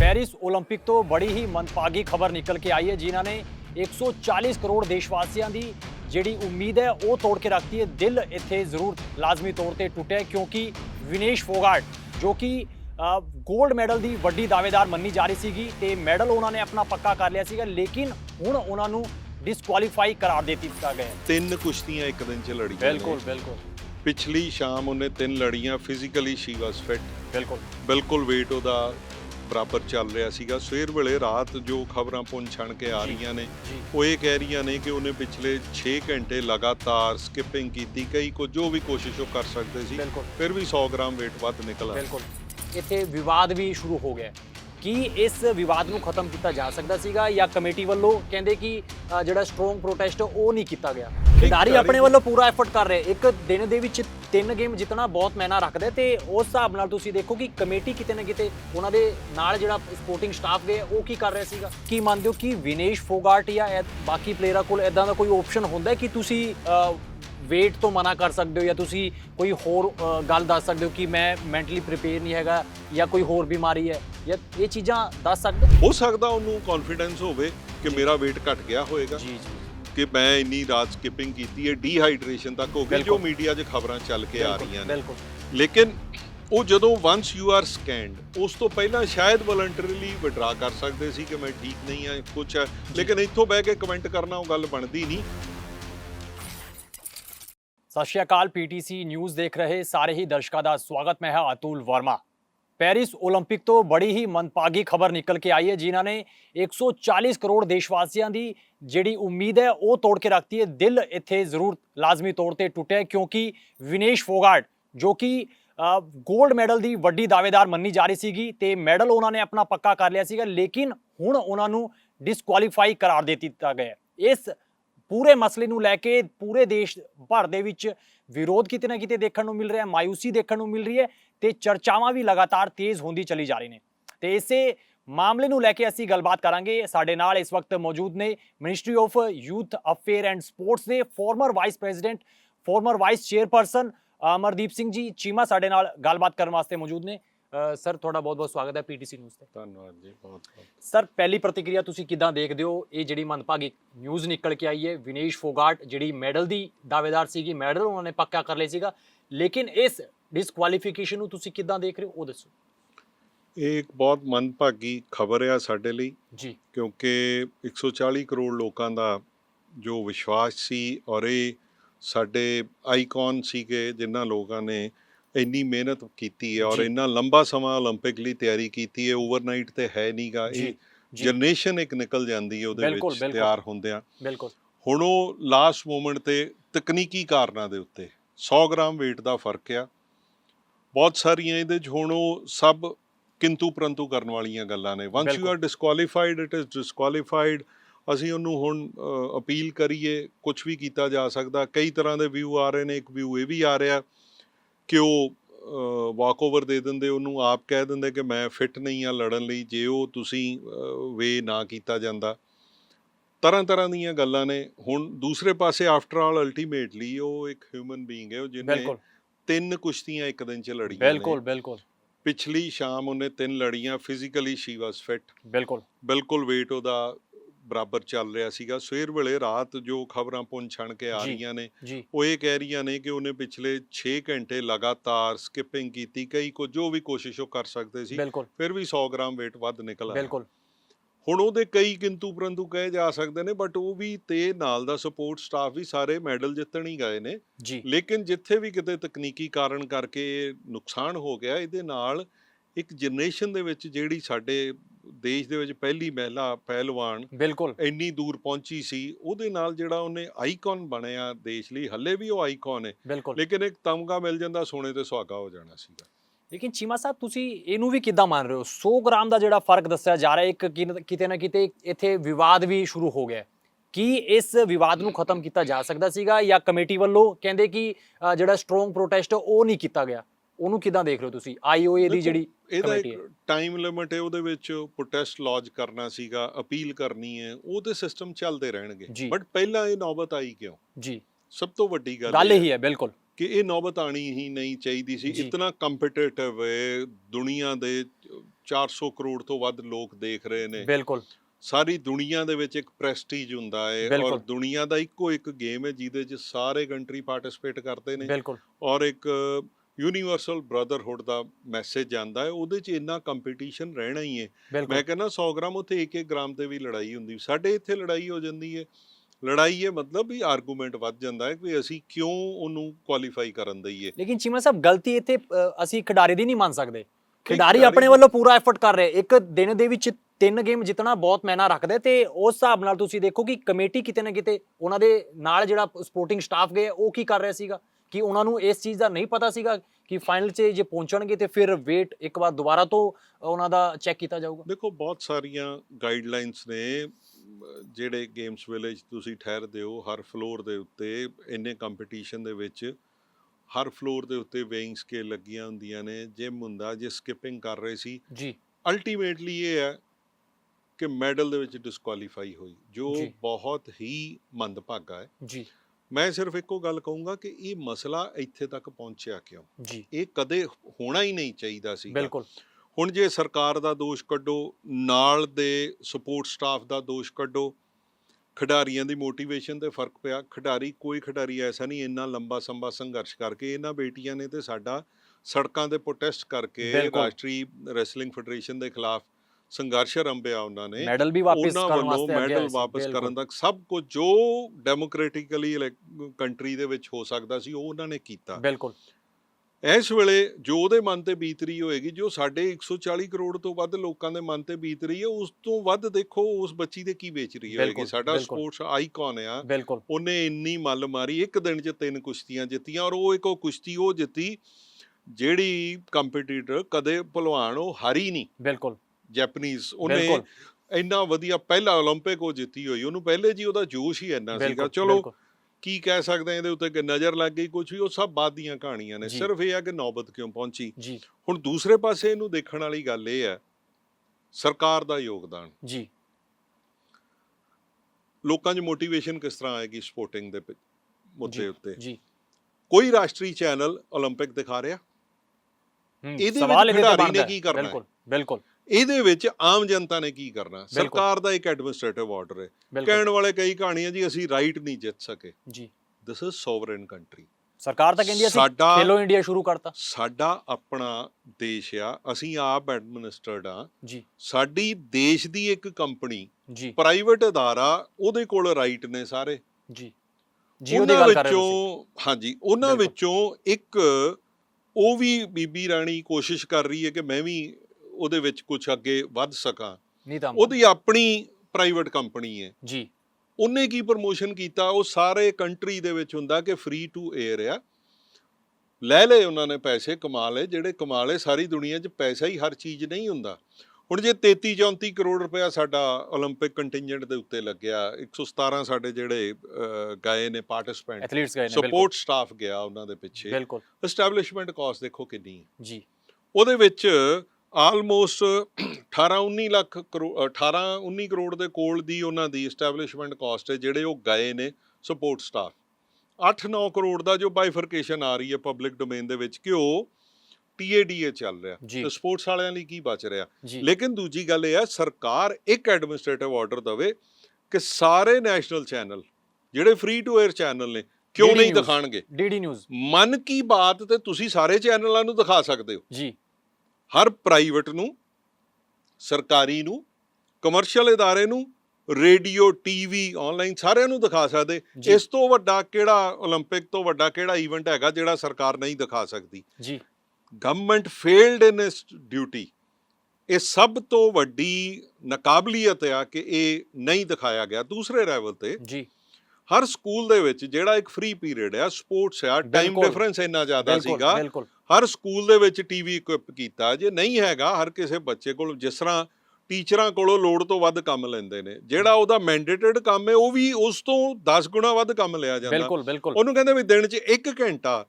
Paris 올림픽 ਤੋਂ ਬੜੀ ਹੀ ਮਨਪਾਗੀ ਖਬਰ ਨਿਕਲ ਕੇ ਆਈ ਹੈ ਜਿਨ੍ਹਾਂ ਨੇ 140 ਕਰੋੜ ਦੇਸ਼ਵਾਸੀਆਂ ਦੀ ਜਿਹੜੀ ਉਮੀਦ ਹੈ ਉਹ ਤੋੜ ਕੇ ਰੱਖਤੀ ਹੈ ਦਿਲ ਇੱਥੇ ਜ਼ਰੂਰ ਲਾਜ਼ਮੀ ਤੌਰ ਤੇ ਟੁੱਟਿਆ ਕਿਉਂਕਿ ਵਿਨੇਸ਼ ਫੋਗਾਟ ਜੋ ਕਿ ਗੋਲਡ ਮੈਡਲ ਦੀ ਵੱਡੀ ਦਾਅਵੇਦਾਰ ਮੰਨੀ ਜਾ ਰਹੀ ਸੀਗੀ ਤੇ ਮੈਡਲ ਉਹਨਾਂ ਨੇ ਆਪਣਾ ਪੱਕਾ ਕਰ ਲਿਆ ਸੀਗਾ ਲੇਕਿਨ ਹੁਣ ਉਹਨਾਂ ਨੂੰ ਡਿਸਕੁਆਲੀਫਾਈ ਕਰਾਰ ਦੇ ਦਿੱਤਾ ਗਿਆ ਤਿੰਨ ਕੁਸ਼ਤੀਆਂ ਇੱਕ ਦਿਨ ਚ ਲੜੀਆਂ ਬਿਲਕੁਲ ਬਿਲਕੁਲ ਪਿਛਲੀ ਸ਼ਾਮ ਉਹਨੇ ਤਿੰਨ ਲੜੀਆਂ ਫਿਜ਼ੀਕਲੀ ਸ਼ੀ ਵਾਸ ਬਰਾਬਰ ਚੱਲ ਰਿਹਾ ਸੀਗਾ। ਸਵੇਰ ਵੇਲੇ ਰਾਤ ਜੋ ਖਬਰਾਂ ਪੁੰਨ ਛਣ ਕੇ ਆ ਰਹੀਆਂ ਨੇ ਉਹ ਇਹ ਕਹਿ ਰਹੀਆਂ ਨੇ ਕਿ ਉਹਨੇ ਪਿਛਲੇ 6 ਘੰਟੇ ਲਗਾਤਾਰ ਸਕਿਪਿੰਗ ਕੀਤੀ ਕਈ ਕੋ ਜੋ ਵੀ ਕੋਸ਼ਿਸ਼ ਉਹ ਕਰ ਸਕਦੇ ਸੀ। ਫਿਰ ਵੀ 100 ਗ੍ਰਾਮ weight ਵੱਧ ਨਿਕਲ ਆਇਆ ਬਿਲਕੁਲ। ਇੱਥੇ ਵਿਵਾਦ ਵੀ ਸ਼ੁਰੂ ਹੋ ਗਿਆ। ਕੀ ਇਸ ਵਿਵਾਦ ਨੂੰ ਖਤਮ ਕੀਤਾ ਜਾ ਸਕਦਾ ਸੀਗਾ ਜਾਂ ਕਮੇਟੀ ਵੱਲੋਂ ਕਹਿੰਦੇ ਕਿ ਜਿਹੜਾ ਸਟਰੋਂਗ ਪ੍ਰੋਟੈਸਟ ਉਹ ਨਹੀਂ ਕੀਤਾ ਗਿਆ? ਖਿਡਾਰੀ ਆਪਣੇ ਵੱਲੋਂ ਪੂਰਾ ਐਫਰਟ ਕਰ ਰਹੇ। ਇੱਕ ਦਿਨ ਦੇ ਵਿੱਚ ਤਿੰਨ ਗੇਮ ਜਿੱਤਣਾ ਬਹੁਤ ਮੈਨਾ ਰੱਖਦਾ ਤੇ ਉਸ ਹਿਸਾਬ ਨਾਲ ਤੁਸੀਂ ਦੇਖੋ ਕਿ ਕਮੇਟੀ ਕਿਤੇ ਨਾ ਕਿਤੇ ਉਹਨਾਂ ਦੇ ਨਾਲ ਜਿਹੜਾ ਸਪੋਰਟਿੰਗ ਸਟਾਫ ਗਏ ਉਹ ਕੀ ਕਰ ਰਿਹਾ ਸੀਗਾ? ਕੀ ਮੰਨਦੇ ਹੋ ਕਿ ਵਿਨੇਸ਼ ਫੋਗਾਟ ਜਾਂ ਬਾਕੀ ਪਲੇਅਰਾਂ ਕੋਲ ਇਦਾਂ ਦਾ ਕੋਈ ਆਪਸ਼ਨ ਹੁੰਦਾ ਹੈ ਕਿ ਤੁਸੀਂ ਵੇਟ ਤੋਂ ਮਨਾ ਕਰ ਸਕਦੇ ਹੋ ਜਾਂ ਤੁਸੀਂ ਕੋਈ ਹੋਰ ਗੱਲ ਦੱਸ ਸਕਦੇ ਹੋ ਕਿ ਮੈਂ ਮੈਂਟਲੀ ਪ੍ਰਿਪੇਅਰ ਨਹੀਂ ਹੈਗਾ ਜਾਂ ਕੋਈ ਹੋਰ ਬਿਮਾਰੀ ਹੈ? ਜਾਂ ਇਹ ਚੀਜ਼ਾਂ ਦੱਸ ਸਕਦੇ ਹੋ? ਹੋ ਸਕਦਾ ਉਹਨੂੰ ਕੌਨਫੀਡੈਂਸ ਹੋਵੇ ਕਿ ਮੇਰਾ weight ਘਟ ਗਿਆ ਹੋਵੇਗਾ ਜੀ ਜੀ। ਕਿ ਮੈਂ ਇੰਨੀ ਰਾਤ ਸਕਿਪਿੰਗ ਕੀਤੀ ਹੈ ਡੀਹਾਈਡਰੇਸ਼ਨ ਤੱਕ ਹੋ ਗਈ ਜੋ ਮੀਡੀਆ 'ਚ ਖਬਰਾਂ ਚੱਲ ਕੇ ਆ ਰਹੀਆਂ ਨੇ। ਲੇਕਿਨ ਉਹ ਜਦੋਂ ਵਾਂਸ ਯੂ ਆਰ ਸਕੈਂਡ ਉਸ ਤੋਂ ਪਹਿਲਾਂ ਸ਼ਾਇਦ ਵਲੰਟਰੀਲੀ ਵਿਡਰਾ ਕਰ ਸਕਦੇ ਸੀ ਕਿ ਮੈਂ ਠੀਕ ਨਹੀਂ ਆ ਕੁਝ ਹੈ। ਲੇਕਿਨ ਇੱਥੋਂ ਬਹਿ ਕੇ ਕਮੈਂਟ ਕਰਨਾ ਉਹ ਗੱਲ ਬਣਦੀ ਨਹੀਂ। ਸਤਿ ਸ਼੍ਰੀ ਪੀਟੀਸੀ ਨਿਊਜ਼ ਦੇਖ ਰਹੇ ਸਾਰੇ ਹੀ ਦਰਸ਼ਕਾਂ ਦਾ ਸਵਾਗਤ ਮੈਂ ਹਾਂ Atul Varma. Paris Paris Olympic तो बड़ी ही मनभागी खबर निकल के आई है जिन्होंने 140 करोड़ देशवासियों ਦੀ ਜਿਹੜੀ ਉਮੀਦ ਹੈ ਉਹ ਤੋੜ ਕੇ ਰੱਖਤੀ ਹੈ। ਦਿਲ ਇੱਥੇ ਜ਼ਰੂਰ ਲਾਜ਼ਮੀ ਤੌਰ ਤੇ ਟੁੱਟਿਆ ਕਿਉਂਕਿ ਵਿਨੇਸ਼ ਫੋਗਾਟ, ਜੋ ਕਿ ਗੋਲਡ ਮੈਡਲ ਦੀ ਵੱਡੀ ਦਾਅਵੇਦਾਰ ਮੰਨੀ ਜਾ ਰਹੀ ਸੀਗੀ ਤੇ ਮੈਡਲ ਉਹਨਾਂ ਨੇ ਆਪਣਾ ਪੱਕਾ ਕਰ ਲਿਆ ਸੀਗਾ, ਲੇਕਿਨ ਹੁਣ ਉਹਨਾਂ ਨੂੰ ਡਿਸਕੁਆਲੀਫਾਈ ਕਰਾਰ ਦੇ ਦਿੱਤਾ ਗਿਆ ਇਸ ਪੂਰੇ ਮਸਲੇ ਨੂੰ ਲੈ ਕੇ ਪੂਰੇ ਦੇਸ਼ ਭਰ ਦੇ ਵਿੱਚ ਵਿਰੋਧ ਕਿਤੇ ਨਾ ਕਿਤੇ ਦੇਖਣ ਨੂੰ ਮਿਲ ਰਿਹਾ ਹੈ ਮਾਇੂਸੀ ਦੇਖਣ ਨੂੰ ਮਿਲ ਰਹੀ ਹੈ ਤੇ ਚਰਚਾਵਾਂ ਵੀ ਲਗਾਤਾਰ ਤੇਜ਼ ਹੁੰਦੀ ਚਲੀ ਜਾ ਰਹੀ ਨੇ। ਤੇ ਇਸੇ ਮਾਮਲੇ ਨੂੰ ਲੈ ਕੇ ਅਸੀਂ ਗੱਲਬਾਤ ਕਰਾਂਗੇ। ਸਾਡੇ ਨਾਲ ਇਸ ਵਕਤ ਮੌਜੂਦ ਨੇ ministry of youth affair and sports ਦੇ former vice president former vice chairperson Amardeep Singh ji Cheema ਸਾਡੇ ਨਾਲ ਗੱਲਬਾਤ ਕਰਨ ਵਾਸਤੇ ਮੌਜੂਦ ਨੇ। ਸਰ ਤੁਹਾਡਾ ਬਹੁਤ-ਬਹੁਤ ਸਵਾਗਤ ਹੈ ਪੀਟੀਸੀ ਨਿਊਜ਼ ਤੇ। ਧੰਨਵਾਦ ਜੀ ਬਹੁਤ ਬਹੁਤ ਸਰ ਪਹਿਲੀ ਪ੍ਰਤੀਕਿਰਿਆ ਤੁਸੀਂ ਕਿਦਾਂ ਦੇਖਦੇ ਹੋ? ਇਹ ਜਿਹੜੀ ਮੰਦਭਾਗੀ ਨਿਊਜ਼ ਨਿਕਲ ਕੇ ਆਈ ਹੈ ਵਿਨੇਸ਼ ਫੋਗਾਟ ਜਿਹੜੀ ਮੈਡਲ ਦੀ ਦਾਅਵੇਦਾਰ ਸੀਗੀ ਮੈਡਲ ਉਹਨਾਂ ਨੇ ਪੱਕਾ ਕਰ ਲਿਆ ਸੀਗਾ। ਲੇਕਿਨ ਇਸ ਡਿਸਕੁਆਲੀਫਿਕੇਸ਼ਨ ਨੂੰ ਤੁਸੀਂ ਕਿਦਾਂ ਦੇਖ ਰਹੇ ਹੋ ਉਹ ਦੱਸੋ। ਇਹ ਇੱਕ ਬਹੁਤ ਮਨਭਾਗੀ ਖਬਰ ਆ ਸਾਡੇ ਲਈ ਜੀ ਕਿਉਂਕਿ 140 ਕਰੋੜ ਲੋਕਾਂ ਦਾ ਜੋ ਵਿਸ਼ਵਾਸ ਸੀ ਔਰ ਇਹ ਸਾਡੇ ਆਈਕਨ ਸੀਗੇ ਜਿਨ੍ਹਾਂ ਲੋਕਾਂ ਨੇ ਇੰਨੀ ਮਿਹਨਤ ਕੀਤੀ ਹੈ ਔਰ ਜੀ। ਇੰਨਾ ਲੰਬਾ ਸਮਾਂ 올림픽 ਲਈ ਤਿਆਰੀ ਕੀਤੀ ਹੈ ਓਵਰਨਾਈਟ ਤੇ ਹੈ ਨਹੀਂਗਾ ਜੀ ਇਹ ਜੀ ਜਨਰੇਸ਼ਨ ਇੱਕ ਨਿਕਲ ਜਾਂਦੀ ਹੈ ਉਹਦੇ ਬਿਲਕੁਲ, ਵਿੱਚ ਬਿਲਕੁਲ। ਤਿਆਰ ਹੁੰਦਿਆਂ ਬਿਲਕੁਲ ਹੁਣ ਉਹ ਲਾਸਟ ਮੂਮੈਂਟ ਤੇ ਤਕਨੀਕੀ ਕਾਰਨਾਂ ਦੇ ਉੱਤੇ 100 ਗ੍ਰਾਮ weight ਦਾ ਫਰਕ ਆ ਬਹੁਤ ਸਾਰੀਆਂ ਇਹਦੇ 'ਚ ਹੁਣ ਉਹ ਸਭ ਕਿੰਤੂ ਪ੍ਰੰਤੂ ਕਰਨ ਵਾਲੀਆਂ ਗੱਲਾਂ ਨੇ। Once you. Are disqualified it is disqualified ਅਸੀਂ ਉਹਨੂੰ ਹੁਣ ਅਪੀਲ ਕਰੀਏ ਕੁਝ ਵੀ ਕੀਤਾ ਜਾ ਸਕਦਾ। ਕਈ ਤਰ੍ਹਾਂ ਦੇ ਵਿਊ ਆ ਰਹੇ ਨੇ ਇੱਕ ਵਿਊ ਇਹ ਵੀ ਆ ਰਿਹਾ ਕਿ ਉਹ ਵਾਕ ਓਵਰ ਦੇ ਦਿੰਦੇ ਉਹਨੂੰ ਆਪ ਕਹਿ ਦਿੰਦੇ ਕਿ ਮੈਂ ਫਿੱਟ ਨਹੀਂ ਆ ਲੜਨ ਲਈ ਜੇ ਉਹ ਤੁਸੀਂ ਵੇ ਨਾ ਕੀਤਾ ਜਾਂਦਾ। ਤਰ੍ਹਾਂ ਤਰ੍ਹਾਂ ਦੀਆਂ ਗੱਲਾਂ ਨੇ। ਹੁਣ ਦੂਸਰੇ ਪਾਸੇ ਆਫਟਰ ਆਲ ਅਲਟੀਮੇਟਲੀ ਉਹ ਇੱਕ ਹਿਊਮਨ ਬੀਇੰਗ ਹੈ ਉਹ ਜਿਹਨੇ ਤਿੰਨ ਕੁਸ਼ਤੀਆਂ ਇੱਕ ਦਿਨ ਚ ਲੜੀਆਂ ਬਿਲਕੁਲ ਬਿਲਕੁਲ। ਪਿਛਲੀ ਸ਼ਾਮ ਉਹਨੇ ਤਿੰਨ ਲੜੀਆਂ ਫਿਜ਼ੀਕਲੀ ਸ਼ੀ ਵਾਸ ਫਿਟ ਬਿਲਕੁਲ। ਬਿਲਕੁਲ weight ਉਹਦਾ ਬਰਾਬਰ ਚੱਲ ਰਿਹਾ ਸੀਗਾ। ਸਵੇਰ ਵੇਲੇ ਰਾਤ ਜੋ ਖਬਰਾਂ ਪੁੰਨ ਛਣ ਕੇ ਆ। ਰਹੀਆਂ ਨੇ ਉਹ ਇਹ ਕਹਿ ਰਹੀਆਂ ਨੇ ਕਿ ਉਹਨੇ ਪਿਛਲੇ 6 ਘੰਟੇ ਲਗਾਤਾਰ ਸਕਿਪਿੰਗ ਕੀਤੀ ਕਈ ਕੋ ਜੋ ਵੀ ਕੋਸ਼ਿਸ਼ ਉਹ ਕਰ ਸਕਦੇ ਸੀ। ਫਿਰ ਵੀ 100 ਗ੍ਰਾਮ weight ਵੱਧ ਨਿਕਲ ਆਇਆ। ਬਿਲਕੁਲ। ਹੁਣ ਉਹਦੇ ਕਈ ਕਿੰਤੂ ਪਰੰਤੂ ਕਹੇ ਜਾ ਸਕਦੇ ਨੇ ਬਟ ਉਹ ਵੀ ਤੇ ਨਾਲ ਦਾ ਸਪੋਰਟ ਸਟਾਫ ਵੀ ਸਾਰੇ ਮੈਡਲ ਜਿੱਤਣ ਹੀ ਗਏ ਨੇ। ਲੇਕਿਨ ਜਿੱਥੇ ਵੀ ਕਿਤੇ ਤਕਨੀਕੀ ਕਾਰਨ ਕਰਕੇ ਨੁਕਸਾਨ ਹੋ ਗਿਆ ਇਹਦੇ ਨਾਲ ਇੱਕ ਜਨਰੇਸ਼ਨ ਦੇ ਵਿੱਚ ਜਿਹੜੀ ਸਾਡੇ ਦੇਸ਼ ਦੇ ਵਿੱਚ ਪਹਿਲੀ ਮਹਿਲਾ ਪਹਿਲਵਾਨ ਬਿਲਕੁਲ। ਇੰਨੀ ਦੂਰ ਪਹੁੰਚੀ ਸੀ ਉਹਦੇ ਨਾਲ ਜਿਹੜਾ ਉਹਨੇ ਆਈਕਨ ਬਣਿਆ ਦੇਸ਼ ਲਈ ਹੱਲੇ ਵੀ ਉਹ ਆਈਕਨ ਹੈ। ਲੇਕਿਨ ਇੱਕ ਤਮਗਾ ਮਿਲ ਜਾਂਦਾ ਸੋਨੇ ਤੇ ਸੁਹਾਗਾ ਹੋ ਜਾਣਾ ਸੀਗਾ। ਲੇਕਿਨ ਚੀਮਾ ਸਾਹਿਬ ਤੁਸੀਂ ਇਹਨੂੰ ਵੀ ਕਿੱਦਾਂ ਮੰਨ ਰਹੇ ਹੋ? 100 ਗ੍ਰਾਮ ਦਾ ਜਿਹੜਾ ਫ਼ਰਕ ਦੱਸਿਆ ਜਾ ਰਿਹਾ ਇੱਕ ਕਿਤੇ ਨਾ ਕਿਤੇ ਇੱਥੇ ਵਿਵਾਦ ਵੀ ਸ਼ੁਰੂ ਹੋ ਗਿਆ। ਹੈ। ਕੀ ਇਸ ਵਿਵਾਦ ਨੂੰ ਖਤਮ ਕੀਤਾ ਜਾ ਸਕਦਾ ਸੀਗਾ ਜਾਂ ਕਮੇਟੀ ਵੱਲੋਂ ਕਹਿੰਦੇ ਕਿ ਜਿਹੜਾ ਸਟਰੋਂਗ ਪ੍ਰੋਟੈਸਟ ਉਹ ਨਹੀਂ ਕੀਤਾ ਗਿਆ? ਉਹਨੂੰ ਕਿੱਦਾਂ ਦੇਖ ਰਹੇ ਹੋ ਤੁਸੀਂ? ਆਈਓਏ ਦੀ ਜਿਹੜੀ ਇਹਦਾ ਟਾਈਮ ਲਿਮਿਟ ਹੈ। ਉਹਦੇ ਵਿੱਚ ਪ੍ਰੋਟੈਸਟ ਲੌਜ ਕਰਨਾ ਸੀਗਾ ਅਪੀਲ ਕਰਨੀ ਹੈ ਉਹਦੇ ਸਿਸਟਮ ਚੱਲਦੇ ਰਹਿਣਗੇ। ਬਟ ਪਹਿਲਾਂ ਇਹ ਨੌਬਤ ਆਈ ਕਿਉਂ? ਜੀ। ਸਭ ਤੋਂ ਵੱਡੀ ਗੱਲ ਗੱਲ ਇਹੀ ਹੈ ਬਿਲਕੁਲ। ਕਿ ਇਹ ਨੌਬਤ ਆਣੀ ਹੀ ਨਹੀਂ ਚਾਹੀਦੀ ਸੀ। ਇਤਨਾ ਕੰਪੀਟੀਟਿਵ ਹੈ ਦੁਨੀਆ ਦੇ 400 ਕਰੋੜ ਤੋਂ ਵੱਧ ਲੋਕ ਦੇਖ ਰਹੇ ਨੇ। ਬਿਲਕੁਲ। ਸਾਰੀ ਦੁਨੀਆ ਦੇ ਵਿੱਚ ਇੱਕ ਪ੍ਰੈਸਟੀਜ ਹੁੰਦਾ ਹੈ। ਔਰ ਦੁਨੀਆ ਦਾ ਇੱਕੋ ਇੱਕ ਗੇਮ ਹੈ ਜਿਹਦੇ 'ਚ ਸਾਰੇ ਕੰਟਰੀ ਪਾਰਟਿਸਿਪੇਟ ਕਰਦੇ ਨੇ ਬਿਲਕੁਲ। ਔਰ ਇੱਕ ਯੂਨੀਵਰਸਲ ਬ੍ਰਦਰਹੁੱਡ ਦਾ ਮੈਸੇਜ ਜਾਂਦਾ ਹੈ ਉਹਦੇ 'ਚ ਇੰਨਾ ਕੰਪੀਟੀਸ਼ਨ ਰਹਿਣਾ ਹੀ ਹੈ ਮੈਂ ਕਹਿੰਦਾ 100 ਗ੍ਰਾਮ ਉੱਥੇ 1-1 ਗ੍ਰਾਮ ਤੇ ਵੀ ਲੜਾਈ ਹੁੰਦੀ। ਸਾਡੇ ਇੱਥੇ ਲੜਾਈ ਹੋ ਜਾਂਦੀ ਹੈ ਲੜਾਈ ਹੈ ਮਤਲਬ ਵੀ ਆਰਗੂਮੈਂਟ ਵੱਧ ਜਾਂਦਾ ਹੈ ਕਿ ਅਸੀਂ ਕਿਉਂ ਉਹਨੂੰ ਕੁਆਲੀਫਾਈ ਕਰਨ ਦਈਏ। ਲੇਕਿਨ ਚੀਮਾ ਸਾਹਿਬ ਗਲਤੀ ਇੱਥੇ ਅ, ਅਸੀਂ ਖਿਡਾਰੀ ਦੀ ਨਹੀਂ ਮੰਨ ਸਕਦੇ। ਖਿਡਾਰੀ ਖਿਡਾਰੀ ਆਪਣੇ ਦੀ- ਵੱਲੋਂ ਪੂਰਾ ਐਫਰਟ ਕਰ ਰਹੇ। ਇੱਕ ਦਿਨ ਦੇ ਵਿੱਚ ਤਿੰਨ ਗੇਮ ਜਿੱਤਣਾ ਬਹੁਤ ਮੈਨਾ ਰੱਖਦਾ ਤੇ ਉਸ ਹਿਸਾਬ ਨਾਲ ਤੁਸੀਂ ਦੇਖੋ ਕਿ ਕਮੇਟੀ ਕਿਤੇ ਨਾ ਕਿਤੇ ਉਹਨਾਂ ਦੇ ਨਾਲ ਜਿਹੜਾ ਸਪੋਰਟਿੰਗ ਸਟਾਫ ਗਏ ਉਹ ਕੀ ਕਰ ਰਿਹਾ ਸੀਗਾ? ਕਿ ਉਹਨਾਂ ਨੂੰ ਇਸ ਚੀਜ਼ ਦਾ ਨਹੀਂ ਪਤਾ ਸੀਗਾ ਕਿ ਫਾਈਨਲ 'ਚ ਜੇ ਪਹੁੰਚਣਗੇ ਤੇ ਫਿਰ ਵੇਟ ਇੱਕ ਵਾਰ ਦੁਬਾਰਾ ਤੋਂ ਉਹਨਾਂ ਦਾ ਚੈੱਕ ਕੀਤਾ ਜਾਊਗਾ। ਦੇਖੋ ਬਹੁਤ ਸਾਰੀਆਂ ਗਾਈਡਲਾਈਨਸ ਨੇ। ਜਿਹੜੇ ਗੇਮਸ ਵਿਲੇਜ ਤੁਸੀਂ ਠਹਿਰਦੇ ਹੋ ਹਰ ਫਲੋਰ ਦੇ ਉੱਤੇ ਇੰਨੇ ਕੰਪੀਟੀਸ਼ਨ ਦੇ ਵਿੱਚ ਹਰ ਫਲੋਰ ਦੇ ਉੱਤੇ ਵੇਇੰਗ ਸਕੇਲ ਲੱਗੀਆਂ ਹੁੰਦੀਆਂ ਨੇ ਜਿਮ ਹੁੰਦਾ ਜੇ ਸਕਿਪਿੰਗ ਕਰ ਰਹੇ ਸੀ ਜੀ। ਅਲਟੀਮੇਟਲੀ ਇਹ ਹੈ ਕਿ ਮੈਡਲ ਦੇ ਵਿੱਚ ਡਿਸਕੁਆਲੀਫਾਈ ਹੋਈ ਜੋ ਜੀ। ਬਹੁਤ ਹੀ ਮੰਦਭਾਗਾ ਹੈ। ਜੀ। ਮੈਂ ਸਿਰਫ ਇੱਕੋ ਗੱਲ ਕਹੂੰਗਾ ਕਿ ਇਹ ਮਸਲਾ ਇੱਥੇ ਤੱਕ ਪਹੁੰਚਿਆ ਕਿਉਂ? ਜੀ। ਇਹ ਕਦੇ ਹੋਣਾ ਹੀ ਨਹੀਂ ਚਾਹੀਦਾ ਸੀ ਬਿਲਕੁਲ। ਹੁਣ ਜੇ ਸਰਕਾਰ ਦਾ ਦੋਸ਼ ਕੱਢੋ ਨਾਲ ਦੇ ਸਪੋਰਟ ਸਟਾਫ ਦਾ ਦੋਸ਼ ਕੱਢੋ ਖਿਡਾਰੀਆਂ ਦੀ ਮੋਟੀਵੇਸ਼ਨ ਤੇ ਫ਼ਰਕ ਪਿਆ ਖਿਡਾਰੀ ਕੋਈ ਖਿਡਾਰੀ ਐਸਾ ਨਹੀਂ ਇੰਨਾ ਲੰਬਾ ਸੰਭਾ ਸੰਘਰਸ਼ ਕਰਕੇ ਇਹਨਾਂ ਬੇਟੀਆਂ ਨੇ ਤੇ ਸਾਡਾ ਸੜਕਾਂ ਤੇ ਪ੍ਰੋਟੈਸਟ ਕਰਕੇ। ਰਾਸ਼ਟਰੀ ਰੈਸਲਿੰਗ ਫੈਡਰੇਸ਼ਨ ਦੇ ਖਿਲਾਫ ਸੰਘਰਸ਼ ਆਰੰਭਿਆ ਉਹਨਾਂ ਨੇ ਮੈਡਲ ਵੀ ਵਾਪਸ ਕਰਨ ਵਾਸਤੇ ਮੈਡਲ। ਵਾਪਸ। ਕਰਨ ਤੱਕ ਸਭ ਕੁਝ ਜੋ ਡੈਮੋਕ੍ਰੈਟਿਕਲੀ ਕੰਟਰੀ ਦੇ ਵਿੱਚ ਹੋ ਸਕਦਾ ਸੀ ਉਹ ਉਹਨਾਂ ਨੇ ਕੀਤਾ ਬਿਲਕੁਲ ਇਸ ਵੇਲੇ ਜੋ ਉਹਦੇ ਮਨ ਤੇ ਬੀਤ ਰਹੀ ਹੋਏਗੀ ਜੋ ਸਾਡੇ 140 ਕਰੋੜ ਤੋਂ ਵੱਧ ਲੋਕਾਂ ਦੇ ਮਨ ਤੇ ਬੀਤ ਰਹੀ ਹੈ ਉਸ ਤੋਂ ਵੱਧ ਦੇਖੋ ਉਸ ਬੱਚੀ ਦੇ ਕੀ ਵੇਚ ਰਹੀ ਹੋਏਗੀ ਬਿਲਕੁਲ, ਸਾਡਾ ਬਿਲਕੁਲ। ਸਪੋਰਟਸ ਆਈਕਨ ਆ ਬਿਲਕੁਲ ਉਹਨੇ ਇੰਨੀ ਮੱਲ ਮਾਰੀ ਇੱਕ ਦਿਨ 'ਚ ਤਿੰਨ ਕੁਸ਼ਤੀਆਂ ਜਿੱਤੀਆਂ ਔਰ ਉਹ ਇੱਕ ਉਹ ਕੁਸ਼ਤੀ ਉਹ ਜਿੱਤੀ ਜਿਹੜੀ ਕੰਪੀਟੀਟਰ ਕਦੇ ਭਲਵਾਨ ਉਹ ਹਾਰੀ ਨਹੀਂ ਬਿਲਕੁਲ ਜੈਪਨੀਜ਼ ਉਹਨੇ ਬਿਲਕੁਲ ਇੰਨਾ ਵਧੀਆ ਪਹਿਲਾ 올림픽 ਉਹ ਜਿੱਤੀ ਹੋਈ ਉਹਨੂੰ ਪਹਿਲੇ ਜੀ ਉਹਦਾ ਜੋਸ਼ ਹੀ ਇੰਨਾ ਸੀਗਾ ਬਿਲਕੁਲ ਚਲੋ ਬਿਲਕੁਲ, ਕੀ ਕਹਿ ਸਕਦੇ ਆ ਇਹਦੇ ਉੱਤੇ ਕਿ ਨਜ਼ਰ ਲੱਗ ਗਈ ਕੁਝ ਵੀ ਉਹ ਸਭ ਬਾਅਦ ਦੀਆਂ ਕਹਾਣੀਆਂ ਨੇ ਜੀ। ਸਿਰਫ ਇਹ ਆ ਕਿ ਨੌਬਤ ਕਿਉਂ ਪਹੁੰਚੀ ਜੀ ਹੁਣ ਦੂਸਰੇ ਪਾਸੇ ਇਹਨੂੰ ਦੇਖਣ ਵਾਲੀ ਗੱਲ ਇਹ ਹੈ ਸਰਕਾਰ ਦਾ ਯੋਗਦਾਨ ਜੀ ਲੋਕਾਂ 'ਚ ਮੋਟੀਵੇਸ਼ਨ ਕਿਸ ਤਰ੍ਹਾਂ ਆਏਗੀ ਸਪੋਰਟਿੰਗ ਦੇ ਪਿ- ਜੀ, ਮੁੱਦੇ ਉੱਤੇ ਜੀ ਕੋਈ ਰਾਸ਼ਟਰੀ ਚੈਨਲ 올림픽 ਦਿਖਾ ਰਿਹਾ ਹੂੰ, ਇਹਦੇ ਸਵਾਲ ਵਿੱਚ ਇਹਦੇ ਤੇ ਖਿਡਾਰੀ ਨੇ ਬਣਦਾ ਹੈ। ਕੀ ਕਰਨਾ ਹੈ? ਬਿਲਕੁਲ ਬਿਲਕੁਲ ਇਹਦੇ ਵਿੱਚ ਆਮ ਜਨਤਾ ਨੇ ਕੀ ਕਰਨਾ? ਸਰਕਾਰ ਦਾ ਇੱਕ ਐਡਮਿਨਿਸਟ੍ਰੇਟਿਵ ਆਰਡਰ ਹੈ। ਕਹਿਣ ਵਾਲੇ ਕਈ ਕਹਾਣੀਆਂ ਜੀ ਅਸੀਂ ਰਾਈਟ ਨਹੀਂ ਜਿੱਤ ਸਕੇ। ਜੀ। ਦਿਸ ਇਜ਼ ਸੋਵਰਨ ਕੰਟਰੀ ਸਰਕਾਰ ਤਾਂ ਕਹਿੰਦੀ ਅਸੀਂ ਖੇਲੋ ਇੰਡੀਆ ਸ਼ੁਰੂ ਕਰਤਾ। ਸਾਡਾ ਆਪਣਾ ਦੇਸ਼ ਆ ਅਸੀਂ ਆਪ ਐਡਮਿਨਿਸਟਰਡ ਆ। ਜੀ। ਸਾਡੀ ਦੇਸ਼ ਦੀ ਇੱਕ ਕੰਪਨੀ ਜੀ। ਪ੍ਰਾਈਵੇਟ ਅਦਾਰਾ ਉਹਦੇ ਕੋਲ ਰਾਈਟ ਨੇ ਸਾਰੇ। ਜੀ। ਜੀਓ ਦੀ ਗੱਲ ਕਰ ਰਹੇ ਹੋ ਤੁਸੀਂ। ਵਿੱਚੋਂ ਹਾਂਜੀ ਉਹਨਾਂ। ਵਿੱਚੋਂ ਇੱਕ ਉਹ ਵੀ ਬੀਬੀ ਰਾਣੀ ਕੋਸ਼ਿਸ਼ ਕਰ ਰਹੀ ਹੈ ਕਿ ਮੈਂ ਵੀ ਉਹਦੇ ਵਿੱਚ ਕੁਝ ਅੱਗੇ ਵੱਧ ਸਕਾਂ। ਨੀਤਾ ਅੰਬਾਨੀ ਉਹਦੀ ਆਪਣੀ ਪ੍ਰਾਈਵੇਟ ਕੰਪਨੀ ਹੈ। ਜੀ। ਉਹਨੇ ਕੀ ਪ੍ਰਮੋਸ਼ਨ ਕੀਤਾ? ਉਹ ਸਾਰੇ ਕੰਟਰੀ ਦੇ ਵਿੱਚ ਹੁੰਦਾ ਕਿ ਫ੍ਰੀ ਟੂ 에ਅਰ ਆ। ਲੈ ਲਏ ਉਹਨਾਂ ਨੇ ਪੈਸੇ ਕਮਾ ਲਏ। ਜਿਹੜੇ ਕਮਾ ਲਏ ਸਾਰੀ ਦੁਨੀਆ 'ਚ ਪੈਸਾ ਹੀ ਹਰ ਚੀਜ਼ ਨਹੀਂ ਹੁੰਦਾ। ਹੁਣ ਜੇ 33 34 ਕਰੋੜ ਰੁਪਇਆ ਸਾਡਾ 올림픽 ਕੰਟਿੰਜੈਂਟ ਦੇ ਉੱਤੇ ਲੱਗਿਆ 117 ਸਾਡੇ ਜਿਹੜੇ ਅਹ, ਗਏ ਨੇ ਪਾਰਟਿਸਪੈਂਟ ਐਥਲੀਟਸ ਗਏ ਨੇ ਸਪੋਰਟ ਸਟਾਫ ਗਿਆ ਉਹਨਾਂ ਦੇ ਪਿੱਛੇ। ਬਿਲਕੁਲ। ਐਸਟੈਬਲਿਸ਼ਮੈਂਟ ਕਾਸਟ ਦੇਖੋ ਕਿੰਨੀ ਹੈ। ਜੀ। ਉਹਦੇ ਵਿੱਚ ਆਲਮੋਸਟ 18 19 ਲੱਖ ਕਰੋੜ 18 19 ਕਰੋੜ ਦੇ ਕੋਲ ਦੀ ਉਹਨਾਂ ਦੀ ਐਸਟੈਬਲਿਸ਼ਮੈਂਟ ਕਾਸਟ ਹੈ ਜਿਹੜੇ ਉਹ ਗਏ ਨੇ ਸਪੋਰਟ ਸਟਾਫ 8-9 ਕਰੋੜ ਦਾ ਜੋ ਬਾਈਫਰਕੇਸ਼ਨ ਆ ਰਹੀ ਹੈ ਪਬਲਿਕ ਡੋਮੇਨ ਦੇ ਵਿੱਚ ਕਿ ਉਹ ਟੀਏਡੀਏ ਚੱਲ ਰਿਹਾ। ਤੇ ਸਪੋਰਟਸ ਵਾਲਿਆਂ ਲਈ ਕੀ ਬਚ ਰਿਹਾ? ਲੇਕਿਨ ਦੂਜੀ ਗੱਲ ਇਹ ਹੈ ਸਰਕਾਰ ਇੱਕ ਐਡਮਿਨਿਸਟ੍ਰੇਟਿਵ ਆਰਡਰ ਦਵੇ ਕਿ ਸਾਰੇ ਨੈਸ਼ਨਲ ਚੈਨਲ ਜਿਹੜੇ ਫ੍ਰੀ ਟੂ 에ਅਰ ਚੈਨਲ ਨੇ ਕਿਉਂ ਨਹੀਂ ਦਿਖਾਣਗੇ? ਡੀਡੀ ਨਿਊਜ਼ ਮਨ ਕੀ ਬਾਤ ਤੇ ਤੁਸੀਂ ਸਾਰੇ ਚੈਨਲਾਂ ਨੂੰ ਦਿਖਾ ਸਕਦੇ ਹੋ। ਜੀ। ਹਰ ਪ੍ਰਾਈਵੇਟ ਨੂੰ ਸਰਕਾਰੀ ਨੂੰ ਕਮਰਸ਼ੀਅਲ ادارے ਨੂੰ ਰੇਡੀਓ ਟੀਵੀ ਆਨਲਾਈਨ ਸਾਰਿਆਂ ਨੂੰ ਦਿਖਾ ਸਕਦੇ ਜੀ। ਇਸ ਤੋਂ ਵੱਡਾ ਕਿਹੜਾ 올림픽 ਤੋਂ ਵੱਡਾ ਕਿਹੜਾ ਇਵੈਂਟ ਹੈਗਾ ਜਿਹੜਾ ਸਰਕਾਰ ਨਹੀਂ ਦਿਖਾ ਸਕਦੀ ਜੀ government failed in its duty ਇਹ ਸਭ ਤੋਂ ਵੱਡੀ ਨਕਾਬਲੀਅਤ ਆ ਕਿ ਇਹ ਨਹੀਂ ਦਿਖਾਇਆ ਗਿਆ ਦੂਸਰੇ ਲੈਵਲ ਤੇ ਜੀ ਹਰ ਸਕੂਲ ਦੇ ਵਿੱਚ ਜਿਹੜਾ ਇੱਕ ਫ੍ਰੀ ਪੀਰੀਅਡ ਆ ਸਪੋਰਟਸ ਆ ਟਾਈਮ ਬਿਲਕੁਲ। ਡਿਫਰੈਂਸ ਇੰਨਾ ਜ਼ਿਆਦਾ ਬਿਲਕੁਲ ਸੀਗਾ ਬਿਲਕੁਲ ਹਰ ਸਕੂਲ ਦੇ ਵਿੱਚ ਟੀਵੀ ਇਕੁਇਪ ਕੀਤਾ ਜੇ ਨਹੀਂ ਹੈਗਾ ਹਰ ਕਿਸੇ ਬੱਚੇ ਕੋਲ ਜਿਸ ਤਰ੍ਹਾਂ ਟੀਚਰਾਂ ਕੋਲੋਂ ਲੋੜ ਤੋਂ ਵੱਧ ਕੰਮ ਲੈਂਦੇ ਨੇ ਜਿਹੜਾ ਉਹਦਾ ਮੈਂਡੇਟਡ ਕੰਮ ਹੈ ਉਹ ਵੀ ਉਸ ਤੋਂ 10 ਗੁਣਾ ਵੱਧ ਕੰਮ ਲਿਆ ਜਾਂਦਾ ਬਿਲਕੁਲ ਬਿਲਕੁਲ ਉਹਨੂੰ ਕਹਿੰਦੇ ਵੀ ਦਿਨ 'ਚ 1 ਘੰਟਾ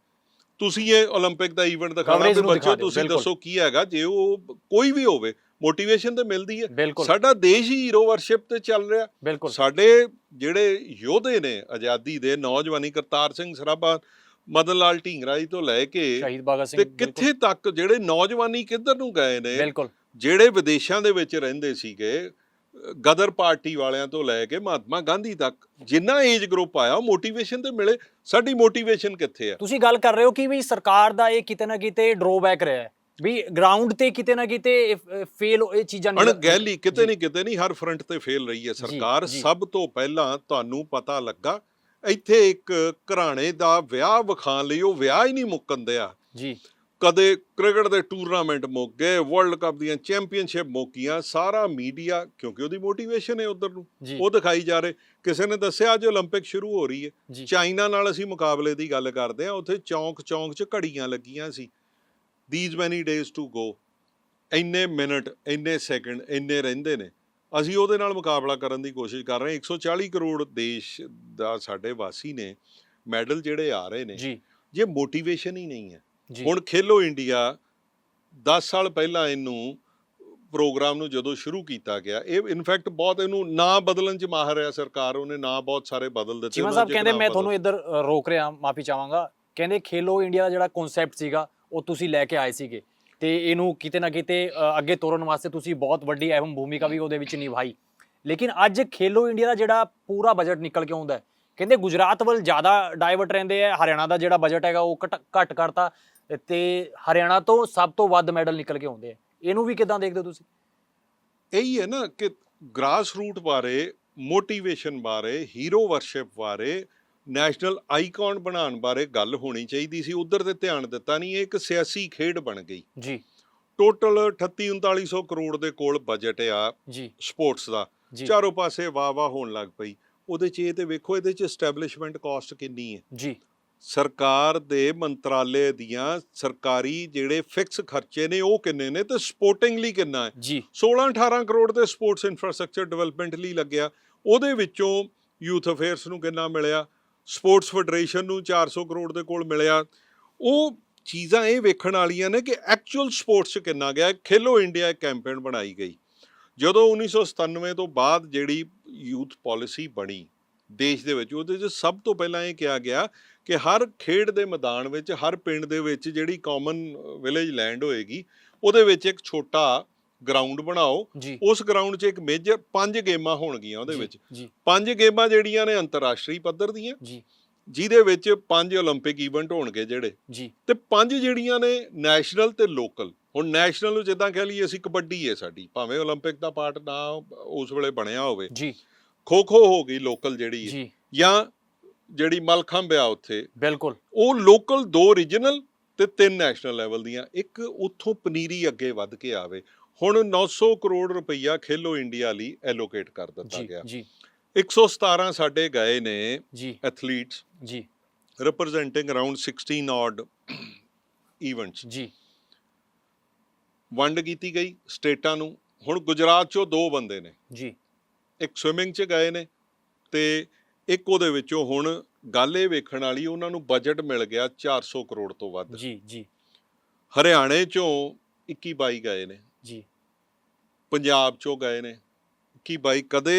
ਤੁਸੀਂ ਇਹ 올림픽 ਦਾ ਇਵੈਂਟ ਦਿਖਾਣਾ Coverage ਤੇ ਨੂੰ ਦਿਖਾ ਬੱਚੋ ਦਿਓ, ਤੁਸੀਂ ਬਿਲਕੁਲ। ਦੱਸੋ ਕੀ ਹੈਗਾ ਜੇ ਉਹ ਕੋਈ ਵੀ ਹੋਵੇ ਮੋਟੀਵੇਸ਼ਨ ਤੇ ਮਿਲਦੀ ਹੈ ਬਿਲਕੁਲ ਸਾਡਾ ਦੇਸ਼ ਹੀ ਹੀਰੋ ਵਰਸ਼ਿਪ ਤੇ ਚੱਲ ਰਿਹਾ ਬਿਲਕੁਲ ਸਾਡੇ ਜਿਹੜੇ ਯੋਧੇ ਨੇ ਆਜ਼ਾਦੀ ਦੇ ਨੌਜਵਾਨੀ ਕਰਤਾਰ ਸਿੰਘ ਸਰਾਭਾ ਮਦਨ ਲਾਲ ਢੀਂਗਰਾ ਜੀ ਤੋਂ ਲੈ ਕੇ ਸ਼ਹੀਦ ਭਗਤ ਸਿੰਘ ਤੇ ਕਿੱਥੇ ਤੱਕ ਜਿਹੜੇ ਨੌਜਵਾਨੀ ਕਿੱਧਰ ਨੂੰ ਗਏ ਨੇ ਬਿਲਕੁਲ। ਜਿਹੜੇ ਵਿਦੇਸ਼ਾਂ ਦੇ ਵਿੱਚ ਰਹਿੰਦੇ ਸੀਗੇ ਗਦਰ ਪਾਰਟੀ ਵਾਲਿਆਂ ਤੋਂ ਲੈ ਕੇ ਮਹਾਤਮਾ ਗਾਂਧੀ ਤੱਕ ਜਿੰਨਾ ਏਜ ਗਰੁੱਪ ਆਇਆ ਮੋਟੀਵੇਸ਼ਨ ਤੇ ਮਿਲੇ। ਸਾਡੀ ਮੋਟੀਵੇਸ਼ਨ ਕਿੱਥੇ ਆ? ਤੁਸੀਂ ਗੱਲ ਕਰ ਰਹੇ ਹੋ ਕਿ ਵੀ ਸਰਕਾਰ ਦਾ ਇਹ ਕਿਤੇ ਨਾ ਕਿਤੇ ਡਰੋਬੈਕ ਰਿਹਾ ਹੈ। ਵੀ ਗਰਾਊਂਡ ਤੇ ਕਿਤੇ ਨਾ ਕਿਤੇ ਫੇਲ ਇਹ ਚੀਜ਼ਾਂ ਨਹੀਂ ਅਣਗਹਿਲੀ ਕਿਤੇ। ਨਹੀਂ ਕਿਤੇ ਨਹੀਂ ਹਰ ਫਰੰਟ ਤੇ ਫੇਲ ਰਹੀ ਹੈ ਸਰਕਾਰ। ਸਭ ਤੋਂ ਪਹਿਲਾਂ ਤੁਹਾਨੂੰ ਪਤਾ ਲੱਗਾ ਇੱਥੇ ਇੱਕ ਘਰਾਣੇ ਦਾ ਵਿਆਹ ਵਿਖਾਣ ਲਈ ਉਹ ਵਿਆਹ ਹੀ ਨਹੀਂ ਮੁੱਕਣ ਦਿਆ ਜੀ ਕਦੇ ਕ੍ਰਿਕਟ ਦੇ ਟੂਰਨਾਮੈਂਟ ਮੁੱਕ ਗਏ ਵਰਲਡ ਕੱਪ ਦੀਆਂ ਚੈਂਪੀਅਨਸ਼ਿਪ ਮੁੱਕੀਆਂ ਸਾਰਾ ਮੀਡੀਆ ਕਿਉਂਕਿ ਉਹਦੀ ਮੋਟੀਵੇਸ਼ਨ ਹੈ ਉਧਰ ਨੂੰ ਜੀ ਉਹ ਦਿਖਾਈ ਜਾ ਰਹੇ ਕਿਸੇ ਨੇ ਦੱਸਿਆ ਅੱਜ 올림픽 ਸ਼ੁਰੂ ਹੋ ਰਹੀ ਹੈ ਜੀ ਚਾਈਨਾ ਨਾਲ ਅਸੀਂ ਮੁਕਾਬਲੇ ਦੀ ਗੱਲ ਕਰਦੇ ਹਾਂ ਉੱਥੇ ਚੌਂਕ ਚੌਂਕ 'ਚ ਘੜੀਆਂ ਲੱਗੀਆਂ ਸੀ this many days to go ਇੰਨੇ ਮਿੰਟ ਇੰਨੇ ਸੈਕਿੰਡ ਇੰਨੇ ਰਹਿੰਦੇ ਨੇ ਅਸੀਂ ਉਹਦੇ ਨਾਲ ਮੁਕਾਬਲਾ ਕਰਨ ਦੀ ਕੋਸ਼ਿਸ਼ ਕਰ ਰਹੇ ਹਾਂ। 140 ਕਰੋੜ ਦੇਸ਼ ਦਾ ਸਾਡੇ ਵਾਸੀ ਨੇ ਮੈਡਲ ਜਿਹੜੇ ਆ ਰਹੇ ਨੇ ਜੀ। ਜੇ ਮੋਟੀਵੇਸ਼ਨ ਹੀ ਨਹੀਂ ਹੈ। ਹੁਣ ਖੇਲੋ ਇੰਡੀਆ 10 ਸਾਲ ਪਹਿਲਾਂ ਇਹਨੂੰ ਪ੍ਰੋਗਰਾਮ ਨੂੰ ਜਦੋਂ ਸ਼ੁਰੂ ਕੀਤਾ ਗਿਆ ਇਹ ਇਨਫੈਕਟ ਬਹੁਤ ਇਹਨੂੰ ਨਾਂ ਬਦਲਣ ਚ ਮਾਹਰ ਹੈ ਸਰਕਾਰ ਉਹਨੇ ਨਾਂ ਬਹੁਤ ਸਾਰੇ ਬਦਲ ਦਿੱਤੇ। ਚੀਮਾ ਸਾਹਿਬ ਕਹਿੰਦੇ ਮੈਂ ਤੁਹਾਨੂੰ ਇੱਧਰ ਰੋਕ ਰਿਹਾ ਮਾਫੀ ਚਾਹਾਂਗਾ। ਕਹਿੰਦੇ ਖੇਲੋ ਇੰਡੀਆ ਦਾ ਜਿਹੜਾ ਕਨਸੈਪਟ ਸੀਗਾ ਉਹ ਤੁਸੀਂ ਲੈ ਕੇ ਆਏ ਸੀਗੇ। ਤੇ ਇਹਨੂੰ ਕਿਤੇ ਨਾ ਕਿਤੇ ਅੱਗੇ ਤੋਰਨ ਵਾਸਤੇ ਤੁਸੀਂ ਬਹੁਤ ਵੱਡੀ ਅਹਿਮ ਭੂਮਿਕਾ ਵੀ ਉਹਦੇ ਵਿੱਚ ਨਿਭਾਈ। ਲੇਕਿਨ ਅੱਜ ਖੇਲੋ ਇੰਡੀਆ ਦਾ ਜਿਹੜਾ ਪੂਰਾ ਬਜਟ ਨਿਕਲ ਕੇ ਆਉਂਦਾ ਕਹਿੰਦੇ ਗੁਜਰਾਤ ਵੱਲ ਜ਼ਿਆਦਾ ਡਾਈਵਰਟ ਰਹਿੰਦੇ ਆ, ਹਰਿਆਣਾ ਦਾ ਜਿਹੜਾ ਬਜਟ ਹੈਗਾ ਉਹ ਘਟ- ਘੱਟ ਕਰਤਾ, ਤੇ ਹਰਿਆਣਾ ਤੋਂ ਸਭ ਤੋਂ ਵੱਧ ਮੈਡਲ ਨਿਕਲ ਕੇ ਆਉਂਦੇ ਆ। ਇਹਨੂੰ ਵੀ ਕਿਦਾਂ ਦੇਖਦੇ ਹੋ ਤੁਸੀਂ? ਇਹੀ ਹੈ ਨਾ ਕਿ ਗ੍ਰਾਸ ਰੂਟ ਬਾਰੇ ਮੋਟੀਵੇਸ਼ਨ ਬਾਰੇ ਹੀਰੋ ਵਰਸ਼ਿਪ ਬਾਰੇ ਨੈਸ਼ਨਲ ਆਈਕਨ ਬਣਾਉਣ ਬਾਰੇ ਗੱਲ ਹੋਣੀ ਚਾਹੀਦੀ ਸੀ। ਉਧਰ ਤੇ ਧਿਆਨ ਦਿੱਤਾ ਨਹੀਂ ਇਹ ਇੱਕ ਸਿਆਸੀ ਖੇਡ ਬਣ ਗਈ। ਜੀ। ਟੋਟਲ 38 3900 ਕਰੋੜ ਦੇ ਕੋਲ ਬਜਟ ਆ ਜੀ। ਸਪੋਰਟਸ ਦਾ। ਚਾਰੋਂ ਪਾਸੇ ਵਾਹ ਵਾਹ ਹੋਣ ਲੱਗ ਪਈ। ਉਹਦੇ 'ਚ ਇਹ ਤੇ ਵੇਖੋ ਇਹਦੇ 'ਚ ਐਸਟੈਬਲਿਸ਼ਮੈਂਟ ਕਾਸਟ ਕਿੰਨੀ ਹੈ। ਜੀ। ਸਰਕਾਰ ਦੇ ਮੰਤਰਾਲੇ ਦੀਆਂ ਸਰਕਾਰੀ ਜਿਹੜੇ ਫਿਕਸ ਖਰਚੇ ਨੇ ਉਹ ਕਿੰਨੇ ਨੇ ਤੇ ਸਪੋਰਟਿੰਗ ਲਈ ਕਿੰਨਾ ਹੈ? ਜੀ। 16 18 ਕਰੋੜ ਦੇ ਸਪੋਰਟਸ ਇਨਫਰਾਸਟ੍ਰਕਚਰ ਡਿਵੈਲਪਮੈਂਟ ਲਈ ਲੱਗਿਆ। ਉਹਦੇ ਵਿੱਚੋਂ ਯੂਥ ਅਫੇਅਰਸ ਨੂੰ ਕਿੰਨਾ ਮਿਲਿਆ? ਸਪੋਰਟਸ ਫੈਡਰੇਸ਼ਨ ਨੂੰ 400 ਕਰੋੜ ਦੇ ਕੋਲ ਮਿਲਿਆ। ਉਹ ਚੀਜ਼ਾਂ ਇਹ ਵੇਖਣ ਵਾਲੀਆਂ ਨੇ ਕਿ ਐਕਚੁਅਲ ਸਪੋਰਟਸ 'ਚ ਕਿੰਨਾ ਗਿਆ। ਖੇਲੋ ਇੰਡੀਆ ਕੈਂਪੇਨ ਬਣਾਈ ਗਈ। ਜਦੋਂ 1997 ਤੋਂ ਬਾਅਦ ਜਿਹੜੀ ਯੂਥ ਪਾਲਿਸੀ ਬਣੀ ਦੇਸ਼ ਦੇ ਵਿੱਚ, ਉਹਦੇ 'ਚ ਸਭ ਤੋਂ ਪਹਿਲਾਂ ਇਹ ਕਿਹਾ ਗਿਆ ਕਿ ਹਰ ਖੇਡ ਦੇ ਮੈਦਾਨ ਵਿੱਚ, ਹਰ ਪਿੰਡ ਦੇ ਵਿੱਚ ਜਿਹੜੀ ਕਾਮਨ ਵਿਲੇਜ ਲੈਂਡ ਹੋਏਗੀ, ਉਹਦੇ ਵਿੱਚ ਇੱਕ ਛੋਟਾ ਗਰਾਊਂਡ ਬਣਾਓ ਜੀ ਉਸ ਗਰਾਊਂਡ 'ਚ ਇੱਕ ਮੇਜਰ ਪੰਜ ਗੇਮਾਂ ਹੋਣਗੀਆਂ ਉਹਦੇ ਜੀ, ਵਿੱਚ ਜੀ ਪੰਜ ਗੇਮਾਂ ਜਿਹੜੀਆਂ ਨੇ ਅੰਤਰਰਾਸ਼ਟਰੀ ਪੱਧਰ ਦੀਆਂ ਜੀ ਜਿਹਦੇ ਵਿੱਚ ਪੰਜ 올림픽 ਇਵੈਂਟ ਹੋਣਗੇ ਜਿਹੜੇ ਜੀ ਤੇ ਪੰਜ ਜਿਹੜੀਆਂ ਨੇ ਨੈਸ਼ਨਲ ਤੇ ਲੋਕਲ ਹੁਣ ਨੈਸ਼ਨਲ ਨੂੰ ਜਿੱਦਾਂ ਕਹਿ ਲਈਏ ਅਸੀਂ ਕਬੱਡੀ ਹੈ ਸਾਡੀ ਭਾਵੇਂ 올림픽 ਦਾ ਪਾਰਟ ਨਾ ਉਸ ਵੇਲੇ ਬਣਿਆ ਹੋਵੇ ਜੀ ਖੋ ਖੋ ਹੋ ਗਈ ਲੋਕਲ ਜਿਹੜੀ ਹੈ ਜੀ ਜਾਂ ਜਿਹੜੀ ਮਲਖੰਬ ਆ ਉੱਥੇ ਬਿਲਕੁਲ ਉਹ ਲੋਕਲ ਦੋ ਰੀਜਨਲ ਤੇ ਤਿੰਨ ਨੈਸ਼ਨਲ ਲੈਵਲ ਦੀਆਂ ਇੱਕ ਉੱਥੋਂ ਪਨੀਰੀ ਅੱਗੇ ਵੱਧ ਕੇ ਆਵੇ ਹੁਣ 900 ਕਰੋੜ ਰੁਪਈਆ ਖੇਲੋ ਇੰਡੀਆ ਲਈ ਐਲੋਕੇਟ ਕਰ ਦਿੱਤਾ ਗਿਆ। ਜੀ। 117 ਸਾਡੇ ਗਏ ਨੇ ਜੀ। ਐਥਲੀਟਸ ਜੀ। ਰਿਪਰੈਜ਼ੈਂਟਿੰਗ ਅਰਾਊਂਡ 16 ਆਡ ਇਵੈਂਟਸ ਜੀ। ਵੰਡ ਕੀਤੀ ਗਈ ਸਟੇਟਾਂ ਨੂੰ। ਹੁਣ ਗੁਜਰਾਤ ਚੋਂ ਦੋ ਬੰਦੇ ਨੇ। ਜੀ। ਇੱਕ ਸਵਿਮਿੰਗ 'ਚ ਗਏ ਨੇ ਤੇ ਇੱਕ ਉਹਦੇ ਵਿੱਚੋਂ ਹੁਣ ਗੱਲ ਇਹ ਵੇਖਣ ਵਾਲੀ ਉਹਨਾਂ ਨੂੰ ਬਜਟ ਮਿਲ ਗਿਆ 400 ਕਰੋੜ ਤੋਂ ਵੱਧ। ਜੀ ਜੀ। ਹਰਿਆਣੇ ਚੋਂ 21 22 ਗਏ ਨੇ। ਜੀ ਪੰਜਾਬ ਚੋਂ ਗਏ ਨੇ 21 22 ਕਦੇ